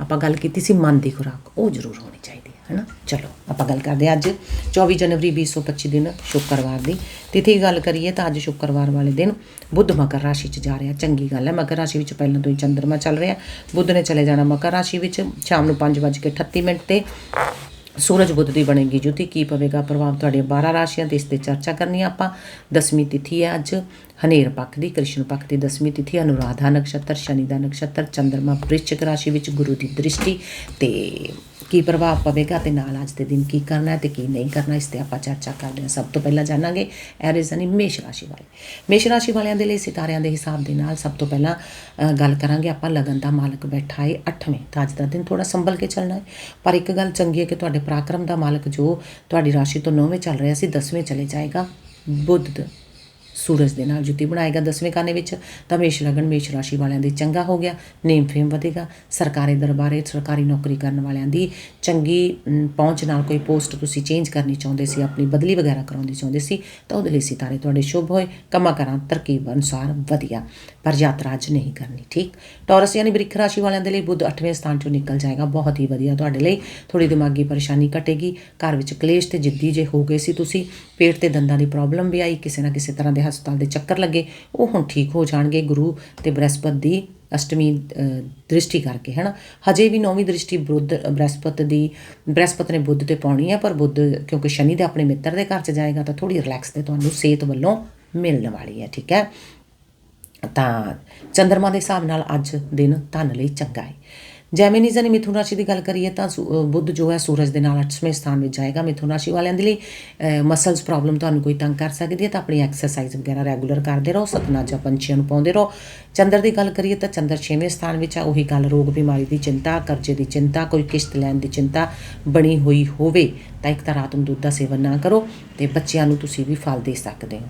ਆਪਾਂ ਗੱਲ ਕੀਤੀ ਸੀ ਮਨ ਦੀ ਖੁਰਾਕ। ਉਹ ਜ਼ਰੂਰ ਹੋਣੀ ਚਾਹੀਦੀ। ਹੈਨਾ? ਚਲੋ, ਆਪਾਂ ਗੱਲ ਕਰਦੇ ਹਾਂ ਅੱਜ। 24 ਜਨਵਰੀ 2025 ਦਿਨ ਸ਼ੁੱਕਰਵਾਰ ਦੀ। ਤਿਥੀ ਦੀ ਗੱਲ ਕਰੀਏ ਤਾਂ ਅੱਜ ਸ਼ੁੱਕਰਵਾਰ ਵਾਲੇ ਦਿਨ ਬੁੱਧ ਮਕਰ ਰਾਸ਼ੀ 'ਚ ਜਾ ਰਿਹਾ। ਚੰਗੀ ਗੱਲ ਹੈ, ਮਕਰ ਰਾਸ਼ੀ ਵਿੱਚ ਪਹਿਲਾਂ ਤੋਂ ਹੀ ਚੰਦਰਮਾ ਚੱਲ ਰਿਹਾ। ਬੁੱਧ ਨੇ ਚਲੇ ਜਾਣਾ ਮਕਰ ਰਾਸ਼ੀ ਵਿੱਚ। ਸ਼ਾਮ ਨੂੰ 5:38 ਮਿੰਟ ਤੇ ਸੂਰਜ ਬੁੱਧ ਦੀ ਬਣੇਗੀ ਜੁਤੀ। ਕੀ ਪਵੇਗਾ ਪ੍ਰਭਾਵ ਤੁਹਾਡੇ 12 ਰਾਸ਼ੀਆਂ ਤੇ ਇਸ ਤੇ ਚਰਚਾ ਕਰਨੀ ਆ ਆਪਾਂ। ਦਸਵੀਂ ਤਿਥੀ ਹੈ ਅੱਜ। ਹਨੇਰ ਪੱਖ ਦੀ, ਕ੍ਰਿਸ਼ਨ ਪੱਖ ਦੀ ਦਸਵੀਂ ਤਿਥੀ। ਅਨੁਰਾਧਾ ਨਕਸ਼ਤਰ, ਸ਼ਨੀ ਦਾ ਨਕਸ਼ਤਰ, ਚੰਦਰਮਾ ਵ੍ਰਿਸ਼ਚਿਕ ਰਾਸ਼ੀ ਵਿੱਚ ਗੁਰੂ ਦੀ ਦ੍ਰਿਸ਼ਟੀ ਤੇ ਕੀ ਪ੍ਰਭਾਵ ਪਵੇਗਾ ਤੇ ਨਾਲ ਅੱਜ ਦੇ ਦਿਨ ਕੀ ਕਰਨਾ ਹੈ ਤੇ ਕੀ ਨਹੀਂ ਕਰਨਾ, ਇਸ ਤੇ ਆਪਾਂ ਚਰਚਾ ਕਰਦੇ ਹਾਂ। ਸਭ ਤੋਂ ਪਹਿਲਾਂ ਜਾਣਾਂਗੇ ਐਰੀਜ਼ਨ ਮੇਸ਼ ਰਾਸ਼ੀ ਵਾਲੇ। ਮੇਸ਼ ਰਾਸ਼ੀ ਵਾਲਿਆਂ ਦੇ ਲਈ ਸਿਤਾਰਿਆਂ ਦੇ ਹਿਸਾਬ ਦੇ ਨਾਲ ਸਭ ਤੋਂ ਪਹਿਲਾਂ ਗੱਲ ਕਰਾਂਗੇ ਆਪਾਂ ਲਗਨ ਦਾ ਮਾਲਕ ਬੈਠਾ ਹੈ 8ਵੇਂ ਤਾਂ ਅੱਜ ਦਾ ਦਿਨ ਥੋੜਾ ਸੰਭਲ ਕੇ ਚੱਲਣਾ ਹੈ ਪਰ ਇੱਕ ਗੱਲ ਚੰਗੀ ਹੈ ਕਿ ਤੁਹਾਡੇ ਪਰਾਕਰਮ ਦਾ ਮਾਲਕ ਜੋ ਤੁਹਾਡੀ ਰਾਸ਼ੀ ਤੋਂ 9ਵੇਂ ਚੱਲ ਰਿਹਾ ਸੀ 10ਵੇਂ ਚਲੇ ਜਾਏਗਾ ਬੁੱਧ। ਸੂਰਜ ਦੇ ਨਾਲ ਜੁਤੀ ਬਣਾਏਗਾ ਦਸਵੇਂ ਖਾਨੇ ਵਿੱਚ, ਤਾਂ ਮੇਸ਼ ਲਗਨ ਮੇਸ਼ ਰਾਸ਼ੀ ਵਾਲਿਆਂ ਦੀ ਚੰਗਾ ਹੋ ਗਿਆ ਨੇਮ ਫੇਮ ਵਧੇਗਾ, ਸਰਕਾਰੀ ਦਰਬਾਰੇ, ਸਰਕਾਰੀ ਨੌਕਰੀ ਕਰਨ ਵਾਲਿਆਂ ਦੀ ਚੰਗੀ ਪਹੁੰਚ ਨਾਲ ਕੋਈ ਪੋਸਟ ਤੁਸੀਂ ਚੇਂਜ ਕਰਨੀ ਚਾਹੁੰਦੇ ਸੀ, ਆਪਣੀ ਬਦਲੀ ਵਗੈਰਾ ਕਰਾਉਣੀ ਚਾਹੁੰਦੇ ਸੀ, ਤਾਂ ਉਹਦੇ ਲਈ ਸਿਤਾਰੇ ਤੁਹਾਡੇ ਸ਼ੁਭ ਹੋਏ, ਕੰਮਾਂ ਕਰਾਂ ਤਰਕੀਬ ਅਨੁਸਾਰ ਵਧੀਆ, ਪਰ ਯਾਤਰਾ ਅੱਜ ਨਹੀਂ ਕਰਨੀ, ਠੀਕ? ਟੌਰਸ ਯਾਨੀ ਬ੍ਰਿਖ ਰਾਸ਼ੀ ਵਾਲਿਆਂ ਦੇ ਲਈ ਬੁੱਧ 8ਵੇਂ ਸਥਾਨ ਚੋਂ ਨਿਕਲ ਜਾਏਗਾ, ਬਹੁਤ ਹੀ ਵਧੀਆ ਤੁਹਾਡੇ ਲਈ ਥੋੜੀ ਦਿਮਾਗੀ ਪਰੇਸ਼ਾਨੀ ਘਟੇਗੀ, ਘਰ ਵਿੱਚ ਕਲੇਸ਼ ਤੇ ਜਿੱਦੀ ਜੇ ਹੋ ਗਏ ਸੀ ਤੁਸੀਂ, ਪੇਟ ਤੇ ਦੰਦਾਂ ਦੀ ਪ੍ਰੋਬਲਮ ਵੀ ਆਈ, ਕਿਸੇ ਨਾ ਕਿਸੇ ਤਰ੍ਹਾਂ ਦੇ ਹਸਪਤਾਲ ਦੇ ਚੱਕਰ ਲੱਗੇ, ਉਹ ਹੁਣ ਠੀਕ ਹੋ ਜਾਣਗੇ ਗੁਰੂ ਤੇ ਬ੍ਰਹਸਪਤ ਦੀ ਅਸ਼ਟਮੀ ਦ੍ਰਿਸ਼ਟੀ ਕਰਕੇ, ਹੈਨਾ? ਹਜੇ ਵੀ ਨੌਵੀਂ ਦ੍ਰਿਸ਼ਟੀ ਬੁੱਧ ਬ੍ਰਹਸਪਤ ਦੀ, ਬ੍ਰਹਸਪਤ ਨੇ ਬੁੱਧ ਤੇ ਪਾਉਣੀ ਹੈ ਪਰ ਬੁੱਧ ਕਿਉਂਕਿ ਸ਼ਨੀ ਦੇ ਆਪਣੇ ਮਿੱਤਰ ਦੇ ਘਰ ਚ ਜਾਏਗਾ, ਤਾਂ ਥੋੜੀ ਰਿਲੈਕਸ ਤੇ ਤੁਹਾਨੂੰ ਸਿਹਤ ਵੱਲੋਂ ਮਿਲਣ ਵਾਲੀ ਹੈ ਠੀਕ ਹੈ? ਤਾਂ ਚੰਦਰਮਾ ਦੇ ਹਿਸਾਬ ਨਾਲ ਅੱਜ ਦਿਨ ਧਨ ਲਈ ਚੰਗਾ ਹੈ ਜੈਮਿਨੀ ਜਾਨੀ ਮਿਥੁਨ ਰਾਸ਼ੀ ਦੀ ਗੱਲ ਕਰੀਏ ਤਾਂ ਸੂ- ਬੁੱਧ ਜੋ ਹੈ ਸੂਰਜ ਦੇ ਨਾਲ 8ਵੇਂ ਸਥਾਨ ਵਿੱਚ ਜਾਏਗਾ। ਮਿਥੁਨ ਰਾਸ਼ੀ ਵਾਲਿਆਂ ਦੇ ਲਈ ਮਸਲਸ ਪ੍ਰੋਬਲਮ ਤੁਹਾਨੂੰ ਕੋਈ ਤੰਗ ਕਰ ਸਕਦੀ ਹੈ ਤਾਂ ਆਪਣੀ ਐਕਸਰਸਾਈਜ਼ ਵਗੈਰਾ ਰੈਗੂਲਰ ਕਰਦੇ ਰਹੋ, ਸਤਨਾ ਸਤਨਾਜਾ ਪੰਛੀਆਂ ਨੂੰ ਪਾਉਂਦੇ ਰਹੋ। ਚੰਦਰ ਦੀ ਗੱਲ ਕਰੀਏ ਤਾਂ ਚੰਦਰ 6ਵੇਂ ਸਥਾਨ ਵਿੱਚ ਆ, ਉਹੀ ਗੱਲ, ਰੋਗ, ਬਿਮਾਰੀ ਦੀ ਚਿੰਤਾ, ਕਰਜ਼ੇ ਦੀ ਚਿੰਤਾ, ਕੋਈ ਕਿਸ਼ਤ ਲੈਣ ਦੀ ਚਿੰਤਾ ਬਣੀ ਹੋਈ ਹੋਵੇ ਤਾਂ ਇੱਕ ਤਾਂ ਰਾਤ ਨੂੰ ਦੁੱਧ ਦਾ ਸੇਵਨ ਨਾ ਕਰੋ ਤੇ ਬੱਚਿਆਂ ਨੂੰ ਤੁਸੀਂ ਵੀ ਫਲ ਦੇ ਸਕਦੇ ਹੋ।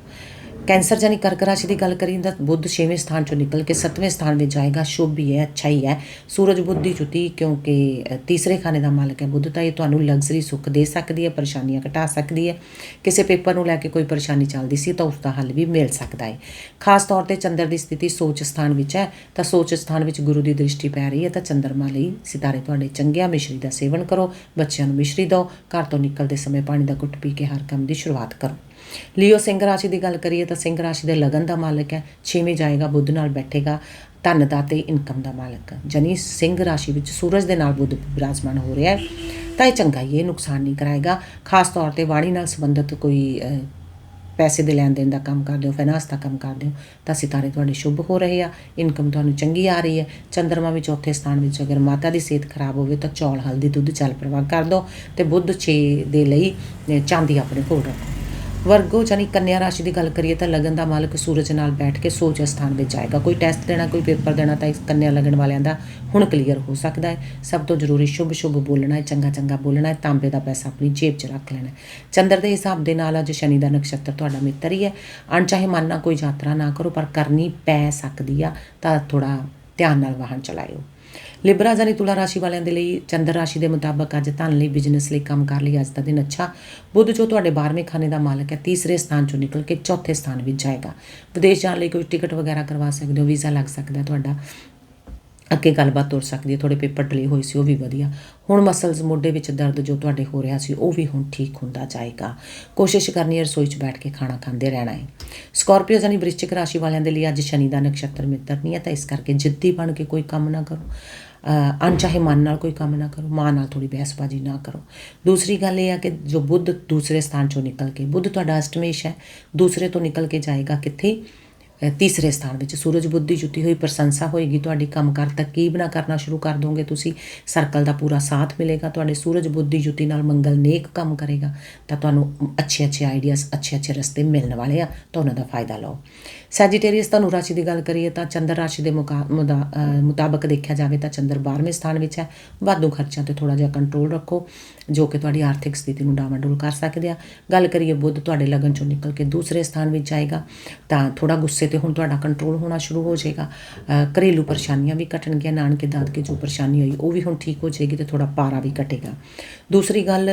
ਕੈਂਸਰ ਜਾਨੀ ਕਰਕ ਰਾਸ਼ੀ ਦੀ ਗੱਲ ਕਰੀਏ ਤਾਂ ਬੁੱਧ 6ਵੇਂ ਸਥਾਨ ਚੋਂ ਨਿਕਲ ਕੇ 7ਵੇਂ ਸਥਾਨ ਵਿੱਚ ਜਾਏਗਾ। ਸ਼ੁਭ ਹੀ ਹੈ, ਅੱਛਾ ਹੀ ਹੈ। ਸੂਰਜ ਬੁੱਧ ਦੀ ਜੁਤੀ ਕਿਉਂਕਿ ਤੀਸਰੇ ਖਾਨੇ ਦਾ ਮਾਲਕ ਹੈ ਬੁੱਧ, ਤਾਂ ਇਹ ਤੁਹਾਨੂੰ ਲਗਜ਼ਰੀ ਸੁੱਖ ਦੇ ਸਕਦੀ ਹੈ, ਪਰੇਸ਼ਾਨੀਆਂ ਘਟਾ ਸਕਦੀ ਹੈ। ਕਿਸੇ ਪੇਪਰ ਨੂੰ ਲੈ ਕੇ ਕੋਈ ਪਰੇਸ਼ਾਨੀ ਚੱਲਦੀ ਸੀ ਤਾਂ ਉਸ ਦਾ ਹੱਲ ਵੀ ਮਿਲ ਸਕਦਾ ਹੈ। ਖਾਸ ਤੌਰ ਤੇ ਚੰਦਰ ਦੀ ਸਥਿਤੀ ਸੋਚ ਸਥਾਨ ਵਿੱਚ ਹੈ, ਤਾਂ ਸੋਚ ਸਥਾਨ ਵਿੱਚ ਗੁਰੂ ਦੀ ਦ੍ਰਿਸ਼ਟੀ ਪੈ ਰਹੀ ਹੈ ਤਾਂ ਚੰਦਰਮਾ ਲਈ ਸਿਤਾਰੇ ਤੁਹਾਡੇ ਚੰਗਿਆ ਮਿਸ਼ਰੀ ਦਾ ਸੇਵਨ ਕਰੋ, ਬੱਚਿਆਂ ਨੂੰ ਮਿਸ਼ਰੀ ਦਿਓ, ਘਰ ਤੋਂ ਨਿਕਲਦੇ ਸਮੇਂ ਪਾਣੀ ਦਾ ਘੁੱਟ ਪੀ ਕੇ ਹਰ ਕੰਮ ਦੀ ਸ਼ੁਰੂਆਤ ਕਰੋ। ਲਿਓ, ਸਿੰਘ ਰਾਸ਼ੀ ਦੀ ਗੱਲ ਕਰੀਏ ਤਾਂ ਸਿੰਘ ਰਾਸ਼ੀ ਦੇ ਲਗਨ ਦਾ ਮਾਲਕ ਹੈ, ਛੇਵੇਂ ਜਾਏਗਾ, ਬੁੱਧ ਨਾਲ ਬੈਠੇਗਾ, ਧਨ ਦਾ ਤੇ ਇਨਕਮ ਦਾ ਮਾਲਕ। ਹੈ। ਸਿੰਘ ਰਾਸ਼ੀ ਵਿੱਚ ਸੂਰਜ ਦੇ ਨਾਲ ਬੁੱਧ ਵਿਰਾਜਮਾਨ ਹੋ ਰਿਹਾ ਹੈ, ਤਾਂ ਇਹ ਚੰਗਾ ਹੀ ਇਹ ਨੁਕਸਾਨ ਨਹੀਂ ਕਰਾਏਗਾ। ਖਾਸ ਤੌਰ ਤੇ ਬਾਣੀ ਨਾਲ ਸੰਬੰਧਿਤ ਕੋਈ ਪੈਸੇ ਦੇ ਲੈਣ ਦੇਣ ਦਾ ਕੰਮ ਕਰਦੇ ਹੋ ਫਾਈਨਾਂਸ ਦਾ ਕੰਮ ਕਰਦੇ ਹੋ, ਤਾਂ ਸਿਤਾਰੇ ਤੁਹਾਡੇ ਸ਼ੁਭ ਹੋ ਰਹੇ ਆ ਇਨਕਮ ਤੁਹਾਨੂੰ ਚੰਗੀ ਆ ਰਹੀ ਹੈ। ਚੰਦਰਮਾ ਵੀ ਚੌਥੇ ਸਥਾਨ ਵਿੱਚ ਅਗਰ ਮਾਤਾ ਦੀ ਸਿਹਤ ਖਰਾਬ ਹੋਵੇ ਤਾਂ ਚੌਲ, ਹਲਦੀ, ਦੁੱਧ, ਚੱਲ ਪ੍ਰਵਾਹ ਕਰ ਦਿਓ ਤੇ ਬੁੱਧ 6 ਦੇ ਲਈ ਚਾਂਦੀ ਆਪਣੇ ਕੋਲ ਰੱਖੋ। ਵਰਗੋ ਜਾਨੀ ਕੰਨਿਆ ਰਾਸ਼ੀ ਦੀ ਗੱਲ ਕਰੀਏ ਤਾਂ ਲਗਨ ਦਾ ਮਾਲਕ ਸੂਰਜ ਨਾਲ ਬੈਠ ਕੇ ਸੋਚ ਸਥਾਨ ਵਿੱਚ ਜਾਏਗਾ। ਕੋਈ ਟੈਸਟ ਦੇਣਾ, ਕੋਈ ਪੇਪਰ ਦੇਣਾ ਤਾਂ ਇਸ ਕੰਨਿਆ ਲਗਨ ਵਾਲਿਆਂ ਦਾ ਹੁਣ ਕਲੀਅਰ ਹੋ ਸਕਦਾ ਹੈ। ਸਭ ਤੋਂ ਜ਼ਰੂਰੀ ਸ਼ੁਭ ਸ਼ੁਭ ਬੋਲਣਾ ਹੈ, ਚੰਗਾ ਚੰਗਾ ਬੋਲਣਾ ਹੈ, ਤਾਂਬੇ ਦਾ ਪੈਸਾ ਆਪਣੀ ਜੇਬ 'ਚ ਰੱਖ ਲੈਣਾ ਚੰਦਰ ਦੇ ਹਿਸਾਬ ਦੇ ਨਾਲ ਅੱਜ ਸ਼ਨੀ ਦਾ ਨਕਸ਼ਤਰ ਤੁਹਾਡਾ ਮਿੱਤਰ ਹੀ ਹੈ। ਅਣਚਾਹੇ ਮਨ ਨਾਲ ਕੋਈ ਯਾਤਰਾ ਨਾ ਕਰੋ, ਪਰ ਕਰਨੀ ਪੈ ਸਕਦੀ ਆ ਤਾਂ ਥੋੜਾ ਧਿਆਨ ਨਾਲ ਵਾਹਨ ਚਲਾਇਓ। ਲਿਬਰਾ ਜਾਨੀ ਤੁਲਾ ਰਾਸ਼ੀ ਵਾਲਿਆਂ ਦੇ ਲਈ ਚੰਦਰ ਰਾਸ਼ੀ ਦੇ ਮੁਤਾਬਕ ਅੱਜ ਧਨ ਲਈ ਬਿਜ਼ਨਸ ਲਈ ਕੰਮ ਕਰ ਲਈ। ਅੱਜ ਦਾ ਦਿਨ ਅੱਛਾ। ਬੁੱਧ ਜੋ ਤੁਹਾਡੇ 12ਵੇਂ ਖਾਨੇ ਦਾ ਮਾਲਕ ਹੈ, ਤੀਸਰੇ ਸਥਾਨ ਚੋਂ ਨਿਕਲ ਕੇ ਚੌਥੇ ਸਥਾਨ ਵਿੱਚ ਜਾਏਗਾ। ਵਿਦੇਸ਼ ਜਾਣ ਲਈ ਕੋਈ ਟਿਕਟ ਵਗੈਰਾ ਕਰਵਾ ਸਕਦੇ ਹੋ, ਵੀਜ਼ਾ ਲੱਗ ਸਕਦਾ ਤੁਹਾਡਾ। ਅੱਗੇ ਗੱਲਬਾਤ ਤੁਰ ਸਕਦੀ ਹੈ ਤੁਹਾਡੇ ਪੇਪਰ ਡਿਲੇ ਹੋਏ ਸੀ, ਉਹ ਵੀ ਵਧੀਆ। ਹੁਣ ਮਸਲਸ ਮੋਢੇ ਵਿੱਚ ਦਰਦ ਜੋ ਤੁਹਾਡੇ ਹੋ ਰਿਹਾ ਸੀ, ਉਹ ਵੀ ਹੁਣ ਠੀਕ ਹੁੰਦਾ ਜਾਏਗਾ। ਕੋਸ਼ਿਸ਼ ਕਰਨੀ ਹੈ, ਰਸੋਈ 'ਚ ਬੈਠ ਕੇ ਖਾਣਾ ਖਾਂਦੇ ਰਹਿਣਾ ਹੈ। ਸਕਾਰਪੀਓ ਜਾਨੀ ਵ੍ਰਿਸ਼ਚਿਕ ਰਾਸ਼ੀ ਵਾਲਿਆਂ ਦੇ ਲਈ ਅੱਜ ਸ਼ਨੀ ਦਾ ਨਕਸ਼ਤਰ ਮਿੱਤਰ ਨਹੀਂ ਹੈ, ਤਾਂ ਇਸ ਕਰਕੇ ਜਿੱਦੀ ਬਣ ਕੇ ਕੋਈ ਕੰਮ ਨਾ ਕਰੋ। ਅਣਚਾਹੇ ਮਨ ਨਾਲ ਕੋਈ ਕੰਮ ਨਾ ਕਰੋ ਮਾਂ ਨਾਲ ਥੋੜੀ ਬਹਿਸਬਾਜ਼ੀ ਨਾ ਕਰੋ ਦੂਸਰੀ ਗੱਲ ਇਹ ਆ ਕਿ ਜੋ ਬੁੱਧ ਦੂਸਰੇ ਸਥਾਨ ਚੋਂ ਨਿਕਲ ਕੇ ਬੁੱਧ ਤੁਹਾਡਾ ਅਸ਼ਟਮੇਸ਼ ਹੈ ਦੂਸਰੇ ਤੋਂ ਨਿਕਲ ਕੇ ਜਾਏਗਾ ਕਿੱਥੇ ਅ, ਤੀਸਰੇ ਸਥਾਨ ਵਿੱਚ ਸੂਰਜ ਬੁੱਧ ਦੀ ਜੁਤੀ ਹੋਈ, ਪ੍ਰਸ਼ੰਸਾ ਹੋਏਗੀ, ਤੁਹਾਡੀ ਕੰਮਕਾਰ ਤਰਕੀਬ ਨਾ ਕਰਨਾ ਸ਼ੁਰੂ ਕਰ ਦੋਗੇ ਤੁਸੀਂ, ਸਰਕਲ ਦਾ ਪੂਰਾ ਸਾਥ ਮਿਲੇਗਾ, ਤੁਹਾਡੇ ਸੂਰਜ ਬੁੱਧ ਦੀ ਜੁਤੀ ਨਾਲ ਮੰਗਲ ਨੇਕ ਕੰਮ ਕਰੇਗਾ, ਤਾਂ ਤੁਹਾਨੂੰ ਅੱਛੇ ਅੱਛੇ ਆਈਡੀਆਜ਼, ਅੱਛੇ ਅੱਛੇ ਰਸਤੇ ਮਿਲਣ ਵਾਲੇ ਆ, ਤਾਂ ਉਹਨਾਂ ਦਾ ਫਾਇਦਾ ਲਓ। ਸੈਜੀਟੇਰੀਅਸ ਤੁਹਾਨੂੰ ਰਾਸ਼ੀ ਦੀ ਗੱਲ ਕਰੀਏ ਤਾਂ ਚੰਦਰ ਰਾਸ਼ੀ ਦੇ ਮੁਕਾ- ਮੁਦਾ- ਮੁਤਾਬਕ ਦੇਖਿਆ ਜਾਵੇ ਤਾਂ ਚੰਦਰ 12ਵੇਂ ਸਥਾਨ ਵਿੱਚ ਹੈ, ਵਾਧੂ ਖਰਚਿਆਂ ਤੇ ਥੋੜਾ ਜਿਹਾ ਕੰਟਰੋਲ ਰੱਖੋ। ਜੋ ਕਿ ਤੁਹਾਡੀ ਆਰਥਿਕ ਸਥਿਤੀ ਨੂੰ ਡਾਵਾਡੋਲ ਕਰ ਸਕਦੇ ਆ। ਗੱਲ ਕਰੀਏ ਬੁੱਧ, ਤੁਹਾਡੇ ਲਗਨ ਚੋਂ ਨਿਕਲ ਕੇ ਦੂਸਰੇ ਸਥਾਨ ਵਿੱਚ ਜਾਏਗਾ, ਤਾਂ ਥੋੜਾ ਗੁੱਸੇ ਤੇ ਹੁਣ ਤੁਹਾਡਾ ਕੰਟਰੋਲ ਹੋਣਾ ਸ਼ੁਰੂ ਹੋ ਜਾਏਗਾ। ਘਰੇਲੂ ਪਰੇਸ਼ਾਨੀਆਂ ਵੀ ਘਟਣਗੀਆਂ, ਨਾਨਕੇ ਦਾਦਕੇ ਜੋ ਪਰੇਸ਼ਾਨੀ ਹੋਈ, ਉਹ ਵੀ ਹੁਣ ਠੀਕ ਹੋ ਜਾਏਗੀ ਤੇ ਥੋੜਾ ਪਾਰਾ ਵੀ ਘਟੇਗਾ। ਦੂਸਰੀ ਗੱਲ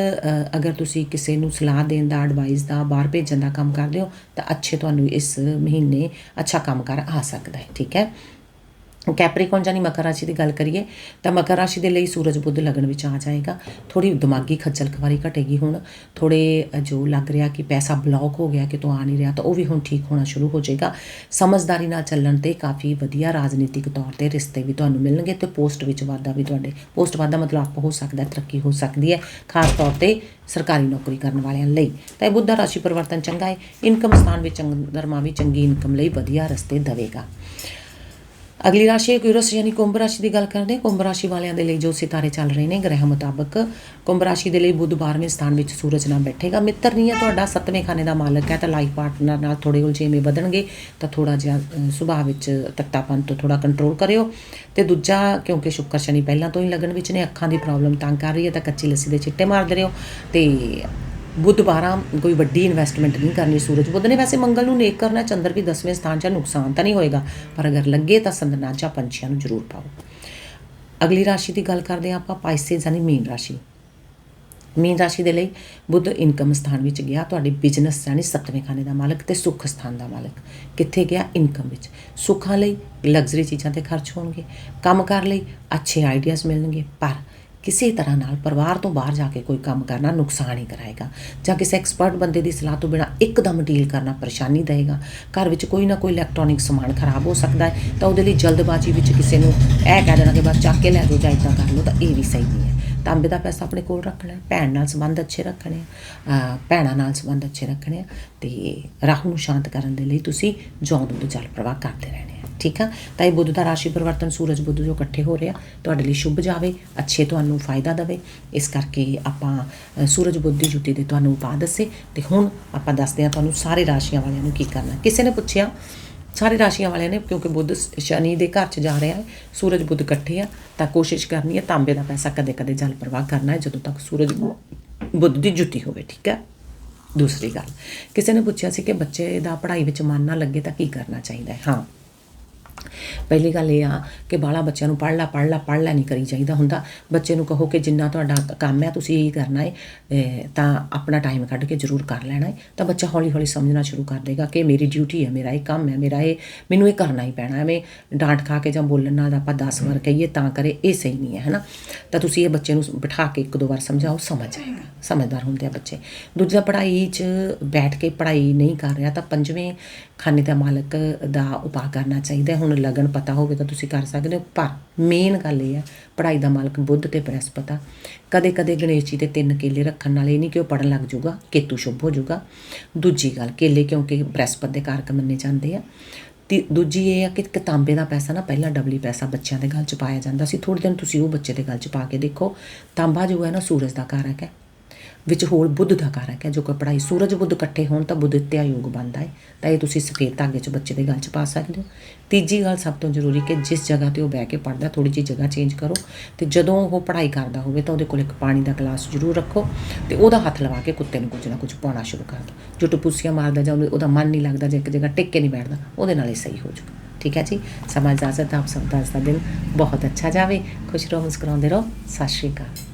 ਅਗਰ ਤੁਸੀਂ ਕਿਸੇ ਨੂੰ ਸਲਾਹ ਦੇਣ ਦਾ ਐਡਵਾਈਸ ਦਾ, ਬਾਹਰ ਭੇਜਣ ਦਾ ਕੰਮ ਕਰਦੇ ਹੋ, ਤਾਂ ਅੱਛੇ ਤੁਹਾਨੂੰ ਇਸ ਮਹੀਨੇ ਅੱਛਾ ਕੰਮ ਕਰ ਆ ਸਕਦਾ ਹੈ, ਠੀਕ ਹੈ? ਕੈਪਰੀਕੌਨ ਜਾਨੀ ਮਕਰ ਰਾਸ਼ੀ ਦੀ ਗੱਲ ਕਰੀਏ, ਤਾਂ ਮਕਰ ਰਾਸ਼ੀ ਦੇ ਲਈ ਸੂਰਜ ਬੁੱਧ ਲਗਨ ਵਿੱਚ ਆ ਜਾਏਗਾ। ਥੋੜੀ ਦਿਮਾਗੀ ਖੱਜਲ ਖਵਾਰੀ ਘਟੇਗੀ ਹੁਣ। ਥੋੜੇ ਜੋ ਲੱਗ ਰਿਹਾ ਕਿ ਪੈਸਾ ਬਲੌਕ ਹੋ ਗਿਆ ਕਿ ਤੋਂ ਆ ਨਹੀਂ ਰਿਹਾ, ਤਾਂ ਉਹ ਵੀ ਹੁਣ ਠੀਕ ਹੋਣਾ ਸ਼ੁਰੂ ਹੋ ਜਾਏਗਾ। ਸਮਝਦਾਰੀ ਨਾਲ ਚੱਲਣ ਤੇ ਕਾਫੀ ਵਧੀਆ ਰਾਜਨੀਤਿਕ ਤੌਰ ਤੇ ਰਿਸ਼ਤੇ ਵੀ ਤੁਹਾਨੂੰ ਮਿਲਣਗੇ ਤੇ ਪੋਸਟ ਵਿੱਚ ਵਾਧਾ ਵੀ ਤੁਹਾਡੇ, ਪੋਸਟ ਵਾਧਾ ਮਤਲਬ ਆਪ ਹੋ ਸਕਦਾ, ਤਰੱਕੀ ਹੋ ਸਕਦੀ ਹੈ, ਖਾਸ ਤੌਰ ਤੇ ਸਰਕਾਰੀ ਨੌਕਰੀ ਕਰਨ ਵਾਲਿਆਂ ਲਈ। ਤਾਂ ਇਹ ਬੁੱਧ ਦਾ ਰਾਸ਼ੀ ਪਰਿਵਰਤਨ ਚੰਗਾ ਹੈ, ਇਨਕਮ ਸਥਾਨ ਵਿੱਚ ਚੰਦਰਮਾ ਵੀ ਚੰਗੀ ਇਨਕਮ ਲਈ ਵਧੀਆ ਰਸਤੇ ਦੇਵੇਗਾ। ਅਗਲੀ ਰਾਸ਼ੀ ਕਿਉਰਸ ਯਾਨੀ ਕੁੰਭ ਰਾਸ਼ੀ ਦੀ ਗੱਲ ਕਰਦੇ ਹਾਂ। ਕੁੰਭ ਰਾਸ਼ੀ ਵਾਲਿਆਂ ਦੇ ਲਈ ਜੋ ਸਿਤਾਰੇ ਚੱਲ ਰਹੇ ਨੇ, ਗ੍ਰਹਿ ਮੁਤਾਬਕ ਕੁੰਭ ਰਾਸ਼ੀ ਦੇ ਲਈ ਬੁੱਧ 12ਵੇਂ ਸਥਾਨ ਵਿੱਚ ਸੂਰਜ ਨਾਲ ਬੈਠੇਗਾ। ਮਿੱਤਰ ਨਹੀਂ ਹੈ ਤੁਹਾਡਾ ਸੱਤਵੇਂ ਖਾਨੇ ਦਾ ਮਾਲਕ ਹੈ, ਤਾਂ ਲਾਈਫ ਪਾਰਟਨਰ ਨਾਲ ਥੋੜੇ ਉਲਝੇਵੇਂ ਵਧਣਗੇ, ਤਾਂ ਥੋੜਾ ਜਿਹਾ ਸੁਭਾਅ ਵਿੱਚ ਤੱਤਾਪਨ ਤੋਂ ਥੋੜਾ ਕੰਟਰੋਲ ਕਰਿਓ। ਤੇ ਦੂਜਾ, ਕਿਉਂਕਿ ਸ਼ੁੱਕਰ ਸ਼ਨੀ ਪਹਿਲਾਂ ਤੋਂ ਹੀ ਲੱਗਣ ਵਿੱਚ ਨੇ, ਅੱਖਾਂ ਦੀ ਪ੍ਰੋਬਲਮ ਤੰਗ ਕਰ ਰਹੀ ਹੈ, ਤਾਂ ਕੱਚੀ ਲੱਸੀ ਦੇ ਛਿੱਟੇ ਮਾਰਦੇ ਰਹੋ। ਤੇ ਬੁੱਧ 12 ਕੋਈ ਵੱਡੀ ਇਨਵੈਸਟਮੈਂਟ ਨਹੀਂ ਕਰਨੀ ਸੂਰਜ ਬੁੱਧ ਨੇ। ਵੈਸੇ ਮੰਗਲ ਨੂੰ ਨੇਕ ਕਰਨਾ ਚੰਦਰ ਵੀ 10ਵੇਂ ਸਥਾਨ 'ਚ ਨੁਕਸਾਨ ਤਾਂ ਨਹੀਂ ਹੋਏਗਾ, ਪਰ ਅਗਰ ਲੱਗੇ ਤਾਂ ਸੰਦਨਾਚਾ ਪੰਛੀਆਂ ਨੂੰ ਜ਼ਰੂਰ ਪਾਓ। ਅਗਲੀ ਰਾਸ਼ੀ ਦੀ ਗੱਲ ਕਰਦੇ ਹਾਂ ਆਪਾਂ ਪਾਈਸੇਸ ਯਾਨੀ ਮੀਨ ਰਾਸ਼ੀ। ਮੀਨ ਰਾਸ਼ੀ ਦੇ ਲਈ ਬੁੱਧ ਇਨਕਮ ਸਥਾਨ ਵਿੱਚ ਗਿਆ, ਤੁਹਾਡੇ ਬਿਜ਼ਨਸ ਯਾਨੀ ਸੱਤਵੇਂ ਖਾਨੇ ਦਾ ਮਾਲਕ ਤੇ ਸੁੱਖ ਸਥਾਨ ਦਾ ਮਾਲਕ। ਕਿੱਥੇ ਗਿਆ? ਇਨਕਮ ਵਿੱਚ। ਸੁੱਖਾਂ ਲਈ ਲਗਜ਼ਰੀ ਚੀਜ਼ਾਂ ਤੇ ਖਰਚ ਹੋਣਗੇ। ਕੰਮ ਕਰ ਲਈ ਅੱਛੇ ਆਈਡੀਆਜ਼ ਮਿਲਣਗੇ, ਪਰ ਕਿਸੇ ਤਰ੍ਹਾਂ ਨਾਲ ਪਰਿਵਾਰ ਤੋਂ ਬਾਹਰ ਜਾ ਕੇ ਕੋਈ ਕੰਮ ਕਰਨਾ ਨੁਕਸਾਨ ਹੀ ਕਰਾਏਗਾ। ਜਾਂ ਕਿਸੇ ਐਕਸਪਰਟ ਬੰਦੇ ਦੀ ਸਲਾਹ ਤੋਂ ਬਿਨਾ ਇੱਕਦਮ ਡੀਲ ਕਰਨਾ ਪਰੇਸ਼ਾਨੀ ਦੇਗਾ ਘਰ ਵਿੱਚ ਕੋਈ ਨਾ ਕੋਈ ਇਲੈਕਟ੍ਰੋਨਿਕ ਸਮਾਨ ਖਰਾਬ ਹੋ ਸਕਦਾ ਹੈ, ਤਾਂ ਉਹਦੇ ਲਈ ਜਲਦਬਾਜ਼ੀ ਵਿੱਚ ਕਿਸੇ ਨੂੰ ਇਹ ਕਹਿ ਦੇਣਾ ਕਿ ਬਸ ਚੱਕ ਕੇ ਲੈ ਜਾਓ ਜਾਂ ਇੱਦਾਂ ਕਰ ਲਓ, ਤਾਂ ਇਹ ਵੀ ਸਹੀ ਨਹੀਂ ਹੈ। ਤਾਂਬੇ ਦਾ ਪੈਸਾ ਆਪਣੇ ਕੋਲ ਰੱਖਣਾ ਭੈਣ ਨਾਲ ਸੰਬੰਧ ਅੱਛੇ ਰੱਖਣੇ ਆ ਭੈਣਾਂ ਨਾਲ ਸੰਬੰਧ ਅੱਛੇ ਰੱਖਣੇ ਆ, ਤੇ ਰਾਹੂ ਨੂੰ ਸ਼ਾਂਤ ਕਰਨ ਦੇ ਲਈ ਤੁਸੀਂ ਜੌਂ ਦੁੱਧ ਜਲ ਪ੍ਰਵਾਹ ਕਰਦੇ ਰਹਿਣੇ ਠੀਕ ਆ? ਤਾਂ ਇਹ ਬੁੱਧ ਦਾ ਰਾਸ਼ੀ ਪਰਿਵਰਤਨ ਸੂਰਜ ਬੁੱਧ ਜੋ ਇਕੱਠੇ ਹੋ ਰਿਹਾ, ਤੁਹਾਡੇ ਲਈ ਸ਼ੁਭ ਜਾਵੇ, ਅੱਛੇ ਤੁਹਾਨੂੰ ਫਾਇਦਾ ਦੇਵੇ। ਇਸ ਕਰਕੇ ਆਪਾਂ ਸੂਰਜ ਬੁੱਧ ਦੀ ਜੁੱਤੀ ਦੇ ਤੁਹਾਨੂੰ ਉਪਾਅ ਦੱਸੇ। ਤੇ ਹੁਣ ਆਪਾਂ ਦੱਸਦੇ ਹਾਂ ਤੁਹਾਨੂੰ ਸਾਰੇ ਰਾਸ਼ੀਆਂ ਵਾਲਿਆਂ ਨੂੰ ਕੀ ਕਰਨਾ ਕਿਸੇ ਨੇ ਪੁੱਛਿਆ, ਸਾਰੇ ਰਾਸ਼ੀਆਂ ਵਾਲਿਆਂ ਨੇ, ਕਿਉਂਕਿ ਬੁੱਧ ਸ਼ਨੀ ਦੇ ਘਰ 'ਚ ਜਾ ਰਿਹਾ ਹੈ, ਸੂਰਜ ਬੁੱਧ ਇਕੱਠੇ ਆ, ਤਾਂ ਕੋਸ਼ਿਸ਼ ਕਰਨੀ ਹੈ ਤਾਂਬੇ ਦਾ ਪੈਸਾ ਕਦੇ-ਕਦੇ ਜਲ ਪ੍ਰਵਾਹ ਕਰਨਾ ਹੈ, ਜਦੋਂ ਤੱਕ ਸੂਰਜ ਬੁੱਧ ਦੀ ਜੁੱਤੀ ਹੋਵੇ, ਠੀਕ ਹੈ? ਦੂਸਰੀ ਗੱਲ, ਕਿਸੇ ਨੇ ਪੁੱਛਿਆ ਸੀ ਕਿ ਬੱਚੇ ਦਾ ਪੜ੍ਹਾਈ ਵਿੱਚ ਮਨ ਨਾ ਲੱਗੇ ਤਾਂ ਕੀ ਕਰਨਾ ਚਾਹੀਦਾ ਹੈ? ਹਾਂ। ਪਹਿਲੀ ਗੱਲ ਇਹ ਆ ਕਿ ਬਾਲਾ ਬੱਚਿਆਂ ਨੂੰ ਪੜ੍ਹ ਲਾ ਪੜ੍ਹ ਲਾ ਪੜ੍ਹ ਲੈ ਨਹੀਂ ਕਰੀ ਚਾਹੀਦਾ ਹੁੰਦਾ। ਬੱਚੇ ਨੂੰ ਕਹੋ ਕਿ ਜਿੰਨਾ ਤੁਹਾਡਾ ਕੰਮ ਹੈ ਤੁਸੀਂ ਇਹ ਕਰਨਾ ਹੈ ਤਾਂ ਆਪਣਾ ਟਾਈਮ ਕੱਢ ਕੇ ਜ਼ਰੂਰ ਕਰ ਲੈਣਾ ਹੈ ਤਾਂ ਬੱਚਾ ਹੌਲੀ ਹੌਲੀ ਸਮਝਣਾ ਸ਼ੁਰੂ ਕਰ ਦੇਗਾ ਕਿ ਮੇਰੀ ਡਿਊਟੀ ਹੈ ਮੇਰਾ ਇਹ ਕੰਮ ਹੈ ਮੇਰਾ ਇਹ ਮੈਨੂੰ ਇਹ ਕਰਨਾ ਹੀ ਪੈਣਾ। ਐਵੇਂ ਡਾਂਟ ਖਾ ਕੇ ਜਾਂ ਬੋਲਣ ਨਾਲ ਆਪਾਂ 10 ਵਾਰ ਕਹੀਏ ਤਾਂ ਕਰੇ ਇਹ ਸਹੀ ਨਹੀਂ ਹੈ ਹਨਾ? ਤਾਂ ਤੁਸੀਂ ਇਹ ਬੱਚੇ ਨੂੰ ਬਿਠਾ ਕੇ ਇੱਕ ਦੋ ਵਾਰ ਸਮਝਾਓ ਸਮਝ ਜਾਏਗਾ। ਸਮਝਦਾਰ ਹੁੰਦੇ ਆ ਬੱਚੇ। ਦੂਜਾ ਪੜ੍ਹਾਈ 'ਚ ਬੈਠ ਕੇ ਪੜ੍ਹਾਈ ਨਹੀਂ ਕਰ ਰਿਹਾ ਤਾਂ ਪੰਜਵੇਂ ਖਾਨੇ ਦਾ ਮਾਲਕ ਦਾ ਉਪਾਅ ਕਰਨਾ ਚਾਹੀਦਾ ਹੈ। ਹੁਣ ਲਗਨ ਪਤਾ ਹੋਵੇ ਤਾਂ ਤੁਸੀਂ ਕਰ ਸਕਦੇ ਹੋ, ਪਰ ਮੇਨ ਗੱਲ ਇਹ ਹੈ ਪੜ੍ਹਾਈ ਦਾ ਮਾਲਕ ਬੁੱਧ ਤੇ ਬ੍ਰਹਿਸਪਤਾ ਕਦੇ ਕਦੇ ਗਣੇਸ਼ ਜੀ ਦੇ ਤਿੰਨ ਕੇਲੇ ਰੱਖਣ ਨਾਲ ਇਹ ਨਹੀਂ ਕਿ ਉਹ ਪੜਨ ਲੱਗ ਜਾਊਗਾ, ਕੇਤੂ ਸ਼ੁਭ ਹੋ ਜਾਊਗਾ। ਦੂਜੀ ਗੱਲ, ਕੇਲੇ ਕਿਉਂਕਿ ਬ੍ਰਹਿਸਪਤ ਦੇ ਕਾਰਕ ਮੰਨੇ ਜਾਂਦੇ ਆ। ਤੇ, ਦੂਜੀ ਇਹ ਆ ਕਿ ਕਿਤਾਬੇ ਦਾ ਪੈਸਾ ਨਾ ਪਹਿਲਾਂ ਡਬਲੀ ਪੈਸਾ ਬੱਚਿਆਂ ਦੇ ਗਲ 'ਚ ਪਾਇਆ ਜਾਂਦਾ ਸੀ। ਥੋੜੇ ਦਿਨ ਤੁਸੀਂ ਉਹ ਬੱਚੇ ਦੇ ਗਲ 'ਚ ਪਾ ਕੇ ਦੇਖੋ, ਤਾਂਬਾ ਜੋ ਹੈ ਨਾ ਸੂਰਜ ਦਾ ਕਾਰਕ ਹੈ। ਵਿੱਚ ਹੋਰ ਬੁੱਧ ਦਾ ਕਾਰਕ ਹੈ ਜੋ ਕਿ ਪੜ੍ਹਾਈ ਸੂਰਜ ਬੁੱਧ ਇਕੱਠੇ ਹੋਣ ਤਾਂ ਬੁੱਧ ਤੇ ਯੋਗ ਬਣਦਾ ਹੈ। ਤਾਂ ਇਹ ਤੁਸੀਂ ਸਫੇਦ ਧਾਗੇ 'ਚ ਬੱਚੇ ਦੇ ਗਲ 'ਚ ਪਾ ਸਕਦੇ ਹੋ। ਤੀਜੀ ਗੱਲ ਸਭ ਤੋਂ ਜ਼ਰੂਰੀ ਕਿ ਜਿਸ ਜਗ੍ਹਾ ਤੇ ਉਹ ਬਹਿ ਕੇ ਪੜ੍ਹਦਾ ਥੋੜੀ ਜਿਹੀ ਜਗ੍ਹਾ ਚੇਂਜ ਕਰੋ ਤੇ ਜਦੋਂ ਉਹ ਪੜ੍ਹਾਈ ਕਰਦਾ ਹੋਵੇ ਤਾਂ ਉਹਦੇ ਕੋਲ ਇੱਕ ਪਾਣੀ ਦਾ ਗਲਾਸ ਜ਼ਰੂਰ ਰੱਖੋ ਤੇ ਉਹਦਾ ਹੱਥ ਲਵਾ ਕੇ ਕੁੱਤੇ ਨੂੰ ਕੁਝ ਨਾ ਕੁਝ ਪਾਉਣਾ ਸ਼ੁਰੂ ਕਰ ਦਿਓ। ਜੋ ਟਪੂਸੀਆਂ ਮਾਰਦਾ ਜਾਂ ਉਹਦਾ ਮਨ ਨਹੀਂ ਲੱਗਦਾ ਜਾਂ ਇੱਕ ਜਗ੍ਹਾ ਟਿਕ ਕੇ ਨਹੀਂ ਬੈਠਦਾ, ਉਹਦੇ ਨਾਲ ਹੀ ਸਹੀ ਹੋ ਜਾਊਗਾ। ਠੀਕ ਹੈ ਜੀ? ਸਮਾਂ ਇਜਾਜ਼ਤ ਆਪ ਸਭ ਦਾ ਅੱਜ ਦਾ ਦਿਨ ਬਹੁਤ ਅੱਛਾ ਜਾਵੇ। ਖੁਸ਼ ਰਹੋ, ਮੁਸਕਰਾਉਂਦੇ ਰਹੋ। ਸਤਿ ਸ਼੍ਰੀ ਅਕਾਲ।